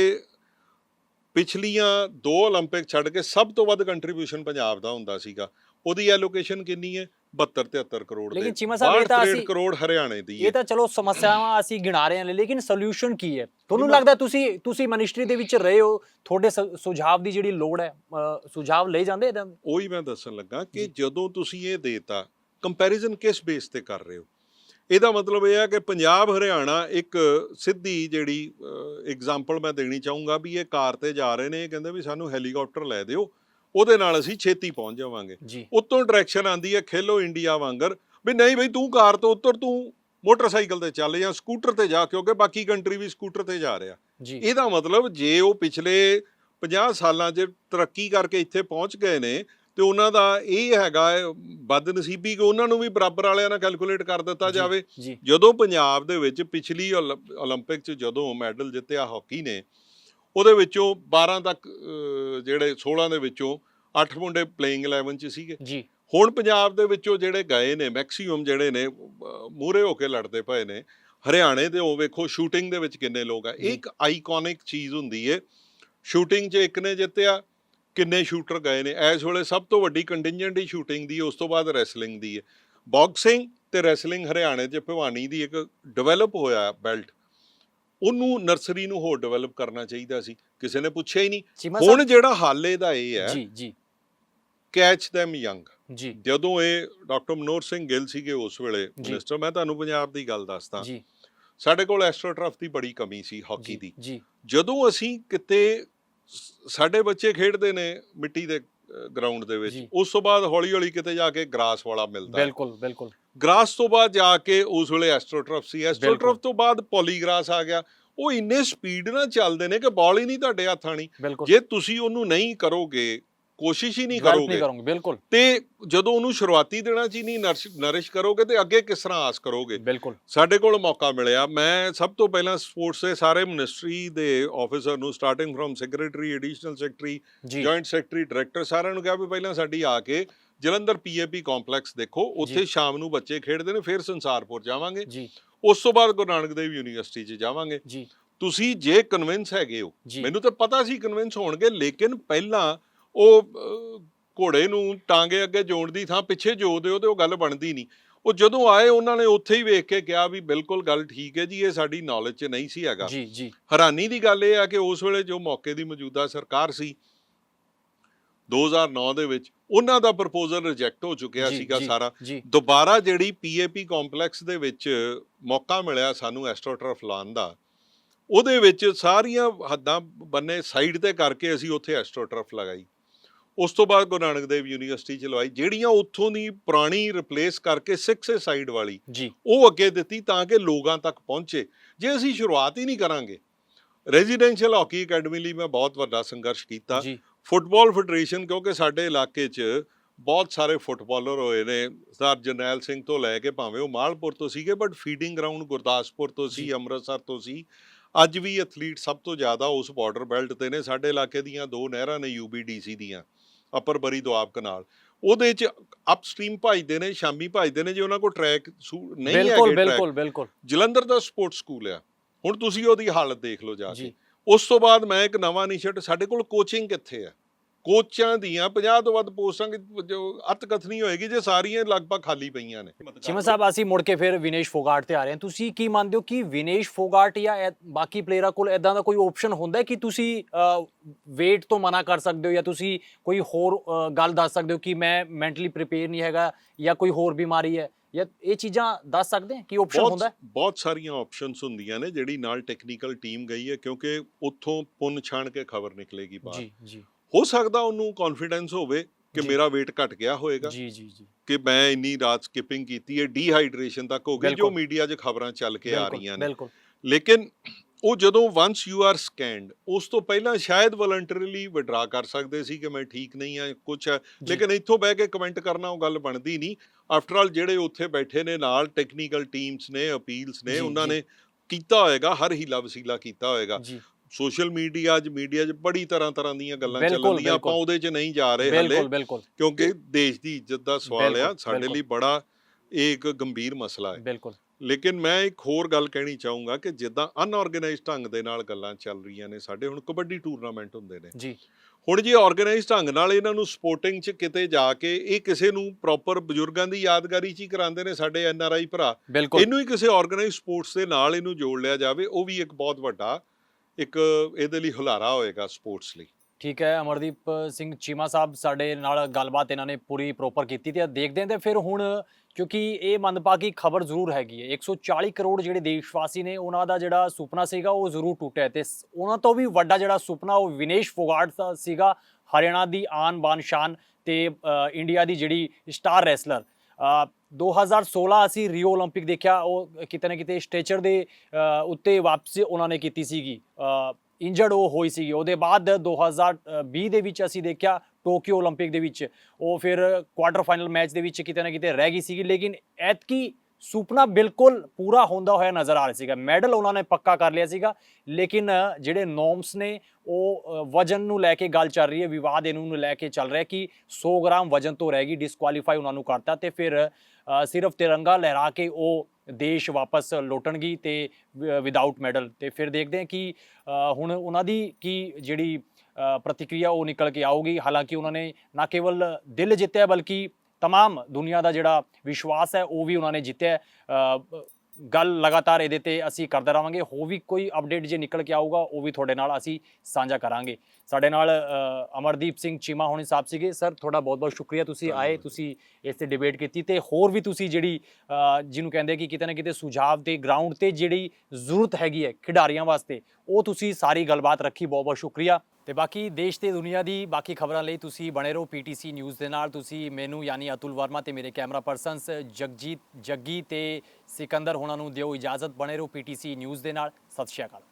ਪਿਛਲੀਆਂ ਦੋ 올림픽 ਛੱਡ ਕੇ ਸਭ ਤੋਂ ਵੱਧ ਕੰਟਰੀਬਿਊਸ਼ਨ ਪੰਜਾਬ ਦਾ ਹੁੰਦਾ ਸੀਗਾ ਉਹਦੀ ਐਲੋਕੇਸ਼ਨ ਕਿੰਨੀ ਹੈ 72 73 ਕਰੋੜ ਦੇ ਲੇਕਿਨ ਚੀਮਾ ਸਾਹਿਬ, ਇਹ ਤਾਂ 62 ਅਸੀਂ- ਕਰੋੜ ਹਰਿਆਣੇ ਦੀ ਇਹ ਹੈ ਤਾਂ ਚਲੋ ਸਮੱਸਿਆਵਾਂ ਅਸੀਂ ਗਿਣਾ ਰਹੇ ਹਾਂ ਲੇਕਿਨ ਸੋਲੂਸ਼ਨ ਕੀ ਹੈ ਤੁਹਾਨੂੰ ਨਹੀਂ, ਮੈਂ- ਲੱਗਦਾ ਤੁਸੀਂ ਤੁਸੀਂ ਮਿਨਿਸਟਰੀ ਦੇ ਵਿੱਚ ਰਹੇ ਹੋ ਤੁਹਾਡੇ ਸ- ਸੁਝਾਅ ਦੀ ਜਿਹੜੀ ਲੋੜ ਹੈ ਅ, ਸੁਝਾਅ ਲਈ ਜਾਂਦੇ ਇਹਦਾ ਉਹੀ ਮੈਂ ਦੱਸਣ ਲੱਗਾ ਕਿ ਜੀ। ਜਦੋਂ ਤੁਸੀਂ ਇਹ ਦੇਤਾ ਕੰਪੈਰੀਜ਼ਨ ਕਿਸ ਬੇਸ ਤੇ ਕਰ ਰਹੇ ਹੋ ਇਹਦਾ ਮਤਲਬ ਇਹ ਹੈ ਕਿ ਪੰਜਾਬ ਹਰਿਆਣਾ ਇੱਕ ਸਿੱਧੀ ਜਿਹੜੀ ਐਗਜ਼ਾਮਪਲ ਮੈਂ ਦੇਣੀ ਚਾਹੂੰਗਾ ਵੀ ਇਹ ਕਾਰ ਤੇ ਜਾ ਰਹੇ ਨੇ ਇਹ ਕਹਿੰਦੇ ਵੀ ਸਾਨੂੰ ਹੈਲੀਕਾਪਟਰ ਲੈ ਦਿਓ ਉਹਦੇ ਨਾਲ ਅਸੀਂ ਛੇਤੀ ਪਹੁੰਚ ਜਾਵਾਂਗੇ। ਉੱਤੋਂ ਡਾਇਰੈਕਸ਼ਨ ਆਂਦੀ ਹੈ ਖੇਲੋ ਇੰਡੀਆ ਵਾਂਗਰ ਵੀ ਨਹੀਂ ਬਈ ਤੂੰ ਕਾਰ ਤੋਂ ਉੱਤਰ ਤੂੰ ਮੋਟਰਸਾਈਕਲ ਤੇ ਚੱਲ ਜਾਂ ਸਕੂਟਰ ਤੇ ਜਾ ਕਿਉਂਕਿ ਬਾਕੀ ਕੰਟਰੀ ਵੀ ਸਕੂਟਰ ਤੇ ਜਾ ਰਿਹਾ। ਇਹਦਾ ਮਤਲਬ ਜੇ ਉਹ ਪਿਛਲੇ 50 ਸਾਲਾਂ 'ਚ ਤਰੱਕੀ ਕਰਕੇ ਇੱਥੇ ਪਹੁੰਚ ਗਏ ਨੇ ਤੇ ਉਹਨਾਂ ਦਾ ਇਹ ਹੈਗਾ ਹੈ ਬਦਨਸੀਬੀ ਕਿ ਉਹਨਾਂ ਨੂੰ ਵੀ ਬਰਾਬਰ ਵਾਲਿਆਂ ਨਾਲ ਕੈਲਕੂਲੇਟ ਕਰ ਦਿੱਤਾ ਜੀ, ਜਾਵੇ ਜੀ ਜਦੋਂ ਪੰਜਾਬ ਦੇ ਵਿੱਚ ਪਿਛਲੀ ਓਲ- 올림픽 'ਚ ਜਦੋਂ ਮੈਡਲ ਜਿੱਤਿਆ ਹਾਕੀ ਨੇ ਉਹਦੇ ਵਿੱਚੋਂ 12 ਤੱਕ ਅਹ, ਜਿਹੜੇ 16 ਦੇ ਵਿੱਚੋਂ 8 ਮੁੰਡੇ ਪਲੇਇੰਗ 11 'ਚ ਸੀਗੇ ਜੀ ਹੁਣ ਪੰਜਾਬ ਦੇ ਵਿੱਚੋਂ ਜਿਹੜੇ ਗਏ ਨੇ ਮੈਕਸਿਮਮ ਜਿਹੜੇ ਨੇ ਮੂਰੇ ਹੋ ਕੇ ਲੜਦੇ ਪਏ ਨੇ ਹਰਿਆਣੇ ਦੇ ਉਹ ਵੇਖੋ ਸ਼ੂਟਿੰਗ ਦੇ ਵਿੱਚ ਕਿੰਨੇ ਲੋਕ ਆ ਜੀ। ਇਹ ਇੱਕ ਆਈਕੋਨਿਕ ਚੀਜ਼ ਹੁੰਦੀ ਏ ਸ਼ੂਟਿੰਗ 'ਚ ਇੱਕ ਨੇ ਜਿੱਤਿਆ ਕਿੰਨੇ ਸ਼ੂਟਰ ਗਏ ਨੇ। ਇਸ ਵੇਲੇ ਸਭ ਤੋਂ ਵੱਡੀ ਕੰਟਿੰਜੈਂਟ ਹੀ ਸ਼ੂਟਿੰਗ ਦੀ ਹੈ, ਉਸ ਤੋਂ ਬਾਅਦ ਰੈਸਲਿੰਗ ਦੀ ਹੈ। ਬਾਕਸਿੰਗ ਤੇ ਰੈਸਲਿੰਗ ਹਰਿਆਣੇ 'ਚ ਭਵਾਨੀ ਦੀ ਇੱਕ ਡਿਵੈਲਪ ਹੋਇਆ ਬੈਲਟ ਉਹਨੂੰ ਨਰਸਰੀ ਨੂੰ ਹੋਰ ਡਿਵੈਲਪ ਕਰਨਾ ਚਾਹੀਦਾ ਸੀ। ਕਿਸੇ ਨੇ ਪੁੱਛਿਆ ਹੀ ਨਹੀਂ। ਚੀਮਾ ਹੁਣ ਸਾਹਿਬ ਜਿਹੜਾ ਹਾਲੇ ਦਾ ਇਹ ਹੈ ਜੀ ਜੀ। ਕੈਚ them ਯੰਗ ਜੀ। ਜਦੋਂ ਇਹ ਡਾਕਟਰ ਮਨੋਹਰ ਸਿੰਘ ਗਿੱਲ ਸੀਗੇ ਉਸ ਵੇਲੇ ਜੀ। ਮਿਨਿਸਟਰ ਮੈਂ ਤੁਹਾਨੂੰ ਪੰਜਾਬ ਦੀ ਗੱਲ ਦੱਸਦਾ। ਜੀ। ਸਾਡੇ ਕੋਲ ਐਸਟ੍ਰੋਟਰਫ ਦੀ ਬੜੀ ਕਮੀ ਸੀ ਹਾਕੀ ਦੀ। ਜੀ। ਜਦੋਂ ਅਸੀਂ ਕਿਤੇ ਸਾਡੇ ਬੱਚੇ ਖੇਡਦੇ ਨੇ ਮਿੱਟੀ ਦੇ ਗਰਾਊਂਡ ਦੇ ਵਿੱਚ। ਉਸ ਤੋਂ ਬਾਅਦ ਹੌਲੀ ਹੌਲੀ ਕਿਤੇ ਜਾ ਕੇ ਗ੍ਰਾਸ ਵਾਲਾ ਮਿਲਦਾ। ਬਿਲਕੁਲ ਬਿਲਕੁਲ। ਗ੍ਰਾਸ ਤੋਂ ਬਾਅਦ ਜਾ ਕੇ ਉਸ ਵੇਲੇ ਐਸਟ੍ਰੋਟਰਫ ਸੀ। ਐਸਟ੍ਰੋਟਰਫ। ਤੋਂ ਬਾਅਦ ਪੋਲੀਗ੍ਰਾਸ ਆ ਗਿਆ। ਉਹ ਇੰਨੇ ਸਪੀਡ ਨਾਲ ਚੱਲਦੇ ਨੇ ਕਿ ਬਾਲ ਹੀ ਨਹੀਂ ਤੁਹਾਡੇ ਹੱਥ ਆਣੀ ਜੇ ਤੁਸੀਂ ਉਹਨੂੰ ਨਹੀਂ ਕਰੋਗੇ ਕੋਸ਼ਿਸ਼ ਹੀ ਨਹੀਂ Develop ਕਰੋਗੇ। ਕਰੋਗੇ ਬਿਲਕੁਲ। ਤੇ ਜਦੋਂ ਉਹਨੂੰ ਸ਼ੁਰੂਆਤੀ ਦਿਨਾਂ 'ਚ ਹੀ ਨਹੀਂ ਨਰਿਸ਼ ਕਰੋਗੇ ਤੇ ਅੱਗੇ ਕਿਸ ਤਰ੍ਹਾਂ ਆਸ ਕਰੋਗੇ? ਬਿਲਕੁਲ। ਸਾਡੇ ਕੋਲ ਮੌਕਾ ਮਿਲਿਆ। ਮੈਂ ਸਭ ਤੋਂ ਪਹਿਲਾਂ ਸਪੋਰਟਸ ਦੇ ਸਾਰੇ ਮਿਨਿਸਟਰੀ ਦੇ ਆਫੀਸਰ ਨੂੰ starting from secretary additional secretary ji. Joint secretary director ਸਾਰਿਆਂ ਨੂੰ ਕਿਹਾ ਵੀ ਪਹਿਲਾਂ ਸਾਡੀ ਆ ਕੇ ਜਲੰਧਰ ਪੀਏਪੀ ਕੰਪਲੈਕਸ ਦੇਖੋ। ਉੱਥੇ ਜੀ। ਸ਼ਾਮ ਨੂੰ ਬੱਚੇ ਖੇਡਦੇ ਨੇ ਫਿਰ ਸੰਸਾਰਪੁਰ ਜਾਵਾਂਗੇ। ਜੀ। ਉਸ ਤੋਂ ਬਾਅਦ ਗੁਰੂ ਨਾਨਕ ਦੇਵ ਯੂਨੀਵਰਸਿਟੀ 'ਚ ਜਾਵਾਂਗੇ। ਜੀ। ਤੁਸੀਂ ਜੇ ਕਨਵਿੰਸ ਹੈਗੇ ਹੋ ਜੀ। ਮੈਨੂੰ ਤਾਂ ਪਤਾ ਸੀ ਕਨਵਿੰਸ ਹੋਣਗੇ ਲੇਕਿਨ ਪਹਿਲਾਂ ਉਹ ਘੋੜੇ ਨੂੰ ਟਾਂਗੇ ਅੱਗੇ ਜੋੜਨ ਦੀ ਥਾਂ ਪਿੱਛੇ ਜੋ ਦਿਓ ਤੇ ਉਹ ਗੱਲ ਬਣਦੀ ਨਹੀਂ। ਉਹ ਜਦੋਂ ਆਏ ਉਹਨਾਂ ਨੇ ਉੱਥੇ ਹੀ ਵੇਖ ਕੇ ਕਿਹਾ ਵੀ ਬਿਲਕੁਲ ਗੱਲ ਠੀਕ ਹੈ ਜੀ ਇਹ ਸਾਡੀ ਨੌਲੇਜ 'ਚ ਨਹੀਂ ਸੀ ਹੈਗਾ। ਜੀ ਜੀ। ਹੈਰਾਨੀ ਦੀ ਗੱਲ ਇਹ ਆ ਕਿ ਉਸ ਵੇਲੇ ਜੋ ਮੌਕੇ ਦੀ ਮੌਜੂਦਾ ਸਰਕਾਰ ਸੀ 2009 ਦੇ ਵਿੱਚ ਉਹਨਾਂ ਦਾ ਪ੍ਰਪੋਜ਼ਲ ਰਿਜੈਕਟ ਹੋ ਚੁੱਕਿਆ ਸੀਗਾ ਸਾਰਾ। ਦੁਬਾਰਾ ਜਿਹੜੀ ਪੀਏਪੀ ਕੰਪਲੈਕਸ ਦੇ ਵਿੱਚ ਮੌਕਾ ਮਿਲਿਆ ਸਾਨੂੰ ਐਸਟ੍ਰੋਟਰਫ ਲਾਉਣ ਦਾ ਉਹਦੇ ਵਿੱਚ ਸਾਰੀਆਂ ਹੱਦਾਂ ਬੰਨੇ ਸਾਈਡ ਤੇ ਕਰਕੇ ਅਸੀਂ ਉੱਥੇ ਐਸਟ੍ਰੋਟਰਫ ਲਗਾਈ। ਉਸ ਤੋਂ ਬਾਅਦ ਗੁਰੂ ਨਾਨਕ ਦੇਵ ਯੂਨੀਵਰਸਿਟੀ ਚ ਲਵਾਈ ਜਿਹੜੀਆਂ ਉੱਥੋਂ ਦੀ ਪੁਰਾਣੀ ਰਿਪਲੇਸ ਕਰਕੇ 6 ਸਾਈਡ ਵਾਲੀ ਜੀ। ਉਹ ਅੱਗੇ ਦਿੱਤੀ ਤਾਂ ਕਿ ਲੋਕਾਂ ਤੱਕ ਪਹੁੰਚੇ। ਜੇ ਅਸੀਂ ਸ਼ੁਰੂਆਤ ਹੀ ਨਹੀਂ ਕਰਾਂਗੇ ਰੈਜ਼ੀਡੈਂਸ਼ੀਅਲ ਹਾਕੀ ਅਕੈਡਮੀ ਲਈ ਮੈਂ ਬਹੁਤ ਵੱਡਾ ਸੰਘਰਸ਼ ਕੀਤਾ। ਜੀ। ਫੁੱਟਬਾਲ ਫੈਡਰੇਸ਼ਨ ਕਿਉਂਕਿ ਸਾਡੇ ਇਲਾਕੇ 'ਚ ਬਹੁਤ ਸਾਰੇ ਫੁੱਟਬਾਲਰ ਹੋਏ ਨੇ ਸਰ ਜਰਨੈਲ ਸਿੰਘ ਤੋਂ ਲੈ ਕੇ ਭਾਵੇਂ ਉਹ ਮਾਲਪੁਰ ਤੋਂ ਸੀਗੇ ਬਟ ਫੀਡਿੰਗ ਗਰਾਊਂਡ ਗੁਰਦਾਸਪੁਰ ਤੋਂ ਸੀ। ਅੰਮ੍ਰਿਤਸਰ ਤੋਂ ਸੀ। ਅੱਜ ਵੀ ਐਥਲੀਟ ਸਭ ਤੋਂ ਜ਼ਿਆਦਾ ਉਸ ਬਾਰਡਰ ਬੈਲਟ ਤੇ ਨੇ ਸਾਡੇ ਇਲਾਕੇ ਦੀਆਂ ਦੋ ਨਹਿਰਾਂ ਨੇ ਯੂਬੀਡੀਸੀ ਦੀਆਂ। ਅਪਰ ਬਰੀ ਦੁਆਬ ਕਨਾਲ ਉਹਦੇ 'ਚ ਅਪਸਟ੍ਰੀਮ ਭਜਦੇ ਨੇ ਸ਼ਾਮੀ ਭਜਦੇ ਨੇ ਜੇ ਉਹਨਾਂ ਕੋਲ ਟਰੈਕ ਨਹੀਂ ਬਿਲਕੁਲ ਹੈਗੇ ਟਰੈਕ ਬਿਲਕੁਲ ਬਿਲਕੁਲ। ਜਲੰਧਰ ਦਾ ਸਪੋਰਟਸ ਸਕੂਲ ਆ। ਹੁਣ ਤੁਸੀਂ ਉਹਦੀ ਹਾਲਤ ਦੇਖ ਲਓ ਜਾ ਕੇ। ਉਸ ਤੋਂ ਬਾਅਦ ਮੈਂ ਇੱਕ ਨਵਾਂ ਇਨੀਸ਼ੀਏਟ ਸਾਡੇ ਕੋਲ ਕੋਚਿੰਗ ਕਿੱਥੇ ਹੈ ਕੋਚਾਂ ਦੀਆਂ 50 ਤੋਂ ਵੱਧ ਪੋਸਟਾਂ ਕਿ- ਜੋ ਅਤ ਕਥਨੀ ਹੋਏਗੀ ਜੇ ਸਾਰੀਆਂ ਲਗਭਗ ਖਾਲੀ ਪਈਆਂ ਨੇ। ਚੀਮਾ ਸਾਹਿਬ ਅਸੀਂ ਮੁੜ ਕੇ ਫਿਰ ਵਿਨੇਸ਼ ਫੋਗਾਟ ਤੇ ਆ ਰਹੇ ਹਾਂ। ਤੁਸੀਂ ਕੀ ਮੰਨਦੇ ਹੋ ਕਿ ਵਿਨੇਸ਼ ਫੋਗਾਟ ਜਾਂ ਬਾਕੀ ਪਲੇਅਰਾਂ ਕੋਲ ਇਦਾਂ ਦਾ ਕੋਈ ਆਪਸ਼ਨ ਹੁੰਦਾ ਹੈ ਕਿ ਤੁਸੀਂ ਵੇਟ ਤੋਂ ਮਨਾ ਕਰ ਸਕਦੇ ਹੋ ਜਾਂ ਤੁਸੀਂ ਕੋਈ ਹੋਰ ਗੱਲ ਦੱਸ ਸਕਦੇ ਹੋ ਕਿ ਮੈਂ ਮੈਂਟਲੀ ਪ੍ਰਿਪੇਅਰ ਨਹੀਂ ਹੈਗਾ ਜਾਂ ਕੋਈ ਹੋਰ ਬਿਮਾਰੀ ਹੈ? ਜਾਂ ਇਹ ਚੀਜ਼ਾਂ ਦੱਸ ਸਕਦੇ ਹਾਂ ਕਿ ਆਪਸ਼ਨ ਹੁੰਦਾ ਬਹੁਤ ਸਾਰੀਆਂ ਆਪਸ਼ਨਸ ਹੁੰਦੀਆਂ ਨੇ ਜਿਹੜੀ ਨਾਲ ਟੈਕਨੀਕਲ ਟੀਮ ਗਈ ਹੈ ਕਿਉਂਕਿ ਉੱਥੋਂ ਪੁੰਨ ਛਾਣ ਕੇ ਖਬਰ ਨਿਕਲੇਗੀ ਬਾਹਰ। ਜੀ ਜੀ। ਹੋ ਸਕਦਾ ਉਹਨੂੰ ਕੌਨਫੀਡੈਂਸ ਹੋਵੇ ਕਿ। ਮੇਰਾ weight ਘਟ ਗਿਆ ਹੋਏਗਾ ਜੀ ਜੀ ਜੀ ਕਿ ਮੈਂ ਇੰਨੀ ਰਾਤ ਸਕਿਪਿੰਗ ਕੀਤੀ ਹੈ ਡੀਹਾਈਡਰੇਸ਼ਨ ਤੱਕ ਹੋ ਗਈ ਜੋ। ਮੀਡੀਆ 'ਚ ਖਬਰਾਂ ਚੱਲ ਕੇ ਆ ਰਹੀਆਂ ਨੇ ਬਿਲਕੁਲ ਲੇਕਿਨ ਉਹ ਜਦੋਂ ਵਾਂਸ ਯੂ ਆਰ ਸਕੈਨਡ ਉਸ ਤੋਂ ਪਹਿਲਾਂ ਸ਼ਾਇਦ ਵਲੰਟਰੀਲੀ ਵਿਡਰਾ ਕਰ ਸਕਦੇ ਸੀ ਕਿ ਮੈਂ ਠੀਕ ਨਹੀਂ ਆ ਕੁਝ ਹੈ। ਲੇਕਿਨ ਇੱਥੋਂ ਬਹਿ ਕੇ ਕਮੈਂਟ ਕਰਨਾ ਉਹ ਗੱਲ ਬਣਦੀ ਨਹੀਂ ਆਫਟਰ ਆਲ ਜਿਹੜੇ ਉੱਥੇ ਬੈਠੇ ਨੇ ਨਾਲ ਟੈਕਨੀਕਲ ਟੀਮਸ ਨੇ ਅਪੀਲਸ ਨੇ ਉਹਨਾਂ। ਨੇ ਕੀਤਾ ਹੋਏਗਾ ਹਰ ਹੀਲਾ ਵਸੀਲਾ ਕੀਤਾ ਹੋਏਗਾ ਸੋਸ਼ਲ ਮੀਡੀਆ ਅੱਜ ਮੀਡੀਆ 'ਚ ਬੜੀ ਤਰ੍ਹਾਂ ਤਰ੍ਹਾਂ ਦੀਆਂ ਗੱਲਾਂ ਚੱਲਦੀਆਂ ਆਪਾਂ। ਉਹਦੇ 'ਚ ਨਹੀਂ ਜਾ ਰਹੇ ਹਲੇ ਕਿਉਂਕਿ ਦੇਸ਼ ਦੀ ਇੱਜ਼ਤ ਦਾ ਸਵਾਲ ਆ ਸਾਡੇ। ਲਈ ਬੜਾ ਇਹ ਇੱਕ ਗੰਭੀਰ ਮਸਲਾ ਹੈ। ਬਿਲਕੁਲ। ਲੇਕਿਨ ਮੈਂ ਇੱਕ ਹੋਰ ਗੱਲ ਕਹਿਣੀ ਚਾਹੂੰਗਾ ਕਿ ਜਿੱਦਾਂ ਅਨਆਰਗੇਨਾਈਜ਼ਡ ਢੰਗ ਦੇ ਨਾਲ ਗੱਲਾਂ ਚੱਲ ਰਹੀਆਂ ਨੇ ਸਾਡੇ ਹੁਣ ਕਬੱਡੀ ਟੂਰਨਾਮੈਂਟ ਹੁੰਦੇ ਨੇ। ਜੀ। ਹੁਣ ਜੇ ਆਰਗੇਨਾਈਜ਼ਡ ਢੰਗ ਨਾਲ ਇਹਨਾਂ ਨੂੰ ਸਪੋਰਟਿੰਗ 'ਚ ਕਿਤੇ ਜਾ ਕੇ ਇਹ ਕਿਸੇ ਨੂੰ ਪ੍ਰੋਪਰ ਬਜ਼ੁਰਗਾਂ ਦੀ ਯਾਦਗਾਰੀ 'ਚ ਹੀ ਕਰਾਉਂਦੇ ਨੇ ਸਾਡੇ ਐਨਆਰਆਈ ਭਰਾ ਇਹਨੂੰ ਹੀ ਕਿਸੇ ਆਰਗੇਨਾਈਜ਼ਡ ਸਪੋਰਟਸ ਦੇ ਨਾਲ ਇਹਨੂੰ ਜੋੜ ਲਿਆ ਜਾਵੇ ਉਹ ਵੀ ਇੱਕ ਬਹੁਤ ਵੱਡਾ ਇੱਕ ਇਹਦੇ ਲਈ ਹੁਲਾਰਾ ਹੋਏਗਾ ਸਪੋਰਟਸ ਲਈ। ਠੀਕ ਹੈ, ਅਮਰਦੀਪ ਸਿੰਘ ਚੀਮਾ ਸਾਹਿਬ, ਸਾਡੇ ਨਾਲ ਗੱਲਬਾਤ ਇਹਨਾਂ ਨੇ ਪੂਰੀ ਪ੍ਰੋਪਰ ਕੀਤੀ ਤੇ ਦੇਖਦੇ ਹਾਂ ਤੇ ਫਿਰ ਹੁਣ ਕਿਉਂਕਿ ਇਹ ਮੰਦਭਾਗੀ ਖਬਰ ਜ਼ਰੂਰ ਹੈਗੀ ਹੈ। 140 ਕਰੋੜ ਜਿਹੜੇ ਦੇਸ਼ਵਾਸੀ ਨੇ, ਉਹਨਾਂ ਦਾ ਜਿਹੜਾ ਸੁਪਨਾ ਸੀਗਾ ਉਹ ਜ਼ਰੂਰ ਟੁੱਟਿਆ ਤੇ ਉਹਨਾਂ ਤੋਂ ਵੀ ਵੱਡਾ ਜਿਹੜਾ ਸੁਪਨਾ ਉਹ ਵਿਨੇਸ਼ ਫੋਗਾਟ ਦਾ ਸੀਗਾ, ਹਰਿਆਣਾ ਦੀ ਆਨ ਬਾਨ ਸ਼ਾਨ ਤੇ ਇੰਡੀਆ ਦੀ ਜਿਹੜੀ ਸਟਾਰ ਰੈਸਲਰ। 2016 ਅਸੀਂ ਰੀਓ 올림픽 ਦੇਖਿਆ ਉਹ ਕਿਤੇ ਨਾ ਕਿਤੇ ਸਟੇਚਰ ਦੇ ਅ, ਉੱਤੇ ਵਾਪਸੀ ਉਹਨਾਂ ਨੇ ਕੀਤੀ ਸੀਗੀ ਇੰਜਰਡ ਉਹ ਹੋਈ ਸੀਗੀ ਉਹਦੇ ਬਾਅਦ 2020 ਦੇ ਵਿੱਚ ਅਸੀਂ ਦੇਖਿਆ ਟੋਕੀਓ 올림픽 ਦੇ ਵਿੱਚ ਉਹ ਫਿਰ ਕੁਆਟਰ ਫਾਈਨਲ ਮੈਚ ਦੇ ਵਿੱਚ ਕਿਤੇ ਨਾ ਕਿਤੇ ਰਹਿ ਗਈ ਸੀਗੀ ਲੇਕਿਨ ਐਤਕੀ ਸੁਪਨਾ ਬਿਲਕੁਲ ਪੂਰਾ ਹੁੰਦਾ ਹੋਇਆ ਨਜ਼ਰ ਆ ਰਿਹਾ ਸੀਗਾ। ਮੈਡਲ ਉਹਨਾਂ ਨੇ ਪੱਕਾ ਕਰ ਲਿਆ ਸੀਗਾ, ਲੇਕਿਨ ਜਿਹੜੇ ਨੋਮਸ ਨੇ, ਉਹ ਵਜਨ ਨੂੰ ਲੈ ਕੇ ਗੱਲ ਚੱਲ ਰਹੀ ਹੈ, ਵਿਵਾਦ ਇਹਨੂੰ ਨੂੰ ਲੈ ਕੇ ਚੱਲ ਰਿਹਾ ਕਿ 100 ਗ੍ਰਾਮ ਵਜਨ ਤੋਂ ਰਹਿ ਗਈ ਡਿਸਕੁਆਲੀਫਾਈ ਉਹਨਾਂ ਨੂੰ ਕਰਤਾ ਤੇ ਫਿਰ ਸਿਰਫ ਤਿਰੰਗਾ ਲਹਿਰਾ ਕੇ ਉਹ ਦੇਸ਼ ਵਾਪਸ ਲੋਟਣਗੀ ਤੇ ਵਿਦਆਊਟ ਮੈਡਲ ਤੇ ਫਿਰ ਦੇਖਦੇ ਹਾਂ ਕਿ ਹੁਣ ਉਹਨਾਂ ਦੀ ਕੀ ਜਿਹੜੀ ਪ੍ਰਤੀਕਿਰਿਆ ਉਹ ਨਿਕਲ ਕੇ ਆਊਗੀ। ਹਾਲਾਂਕਿ ਉਹਨਾਂ ਨੇ ਨਾ ਕੇਵਲ ਦਿਲ ਜਿੱਤਿਆ ਬਲਕਿ तमाम ਦੁਨੀਆ ਦਾ ਜਿਹੜਾ ਵਿਸ਼ਵਾਸ ਹੈ ਉਹ ਵੀ ਉਹਨਾਂ ਨੇ ਜਿੱਤਿਆ ਹੈ। ਅ, ਗੱਲ ਲਗਾਤਾਰ ਇਹਦੇ ਤੇ ਅਸੀਂ ਕਰਦੇ ਰਹਾਂਗੇ ਹੋ ਵੀ ਕੋਈ ਅਪਡੇਟ ਜੇ ਨਿਕਲ ਕੇ ਆਊਗਾ ਉਹ ਵੀ ਤੁਹਾਡੇ ਨਾਲ ਅਸੀਂ ਸਾਂਝਾ ਕਰਾਂਗੇ ਸਾਡੇ ਨਾਲ ਅ, ਅਮਰਦੀਪ ਸਿੰਘ ਚੀਮਾ ਹੋਣੀ ਸਾਹਿਬ ਸੀਗੇ ਸਰ ਤੁਹਾਡਾ ਬਹੁਤ ਬਹੁਤ ਸ਼ੁਕਰੀਆ ਤੁਸੀਂ ਆਏ ਧੰਨਵਾਦ। ਤੁਸੀਂ ਇਸ ਤੇ ਡਿਬੇਟ ਕੀਤੀ ਤੇ ਹੋਰ ਵੀ ਤੁਸੀਂ ਜਿਹੜੀ ਅ, ਜਿਹਨੂੰ ਕਹਿੰਦੇ ਕਿ ਕਿਤੇ ਨਾ ਕਿਤੇ ਸੁਝਾਅ ਤੇ ਗਰਾਊਂਡ ਤੇ ਜਿਹੜੀ ਜ਼ਰੂਰਤ ਹੈਗੀ ਹੈ ਖਿਡਾਰੀਆਂ ਵਾਸਤੇ ਉਹ ਤੁਸੀਂ ਸਾਰੀ ਗੱਲਬਾਤ ਰੱਖੀ, ਬਹੁਤ ਬਹੁਤ ਸ਼ੁਕਰੀਆ। ਤੇ ਬਾਕੀ ਦੇਸ਼ ਤੇ ਦੁਨੀਆ ਦੀ ਬਾਕੀ ਖਬਰਾਂ ਲਈ ਤੁਸੀਂ ਬਣੇ ਰਹੋ ਪੀਟੀਸੀ ਨਿਊਜ਼ ਦੇ ਨਾਲ। ਤੁਸੀਂ ਮੈਨੂੰ ਯਾਨੀ ਅਤੁਲ ਵਰਮਾ ਤੇ ਮੇਰੇ ਕੈਮਰਾ ਪਰਸਨਸ ਜਗਜੀਤ, ਜੱਗੀ ਤੇ ਸਿਕੰਦਰ ਹੋਣਾ ਨੂੰ ਦਿਓ ਇਜਾਜ਼ਤ। ਬਣੇ ਰਹੋ ਪੀਟੀਸੀ ਨਿਊਜ਼ ਦੇ ਨਾਲ। ਸਤਿ ਸ਼੍ਰੀ ਅਕਾਲ।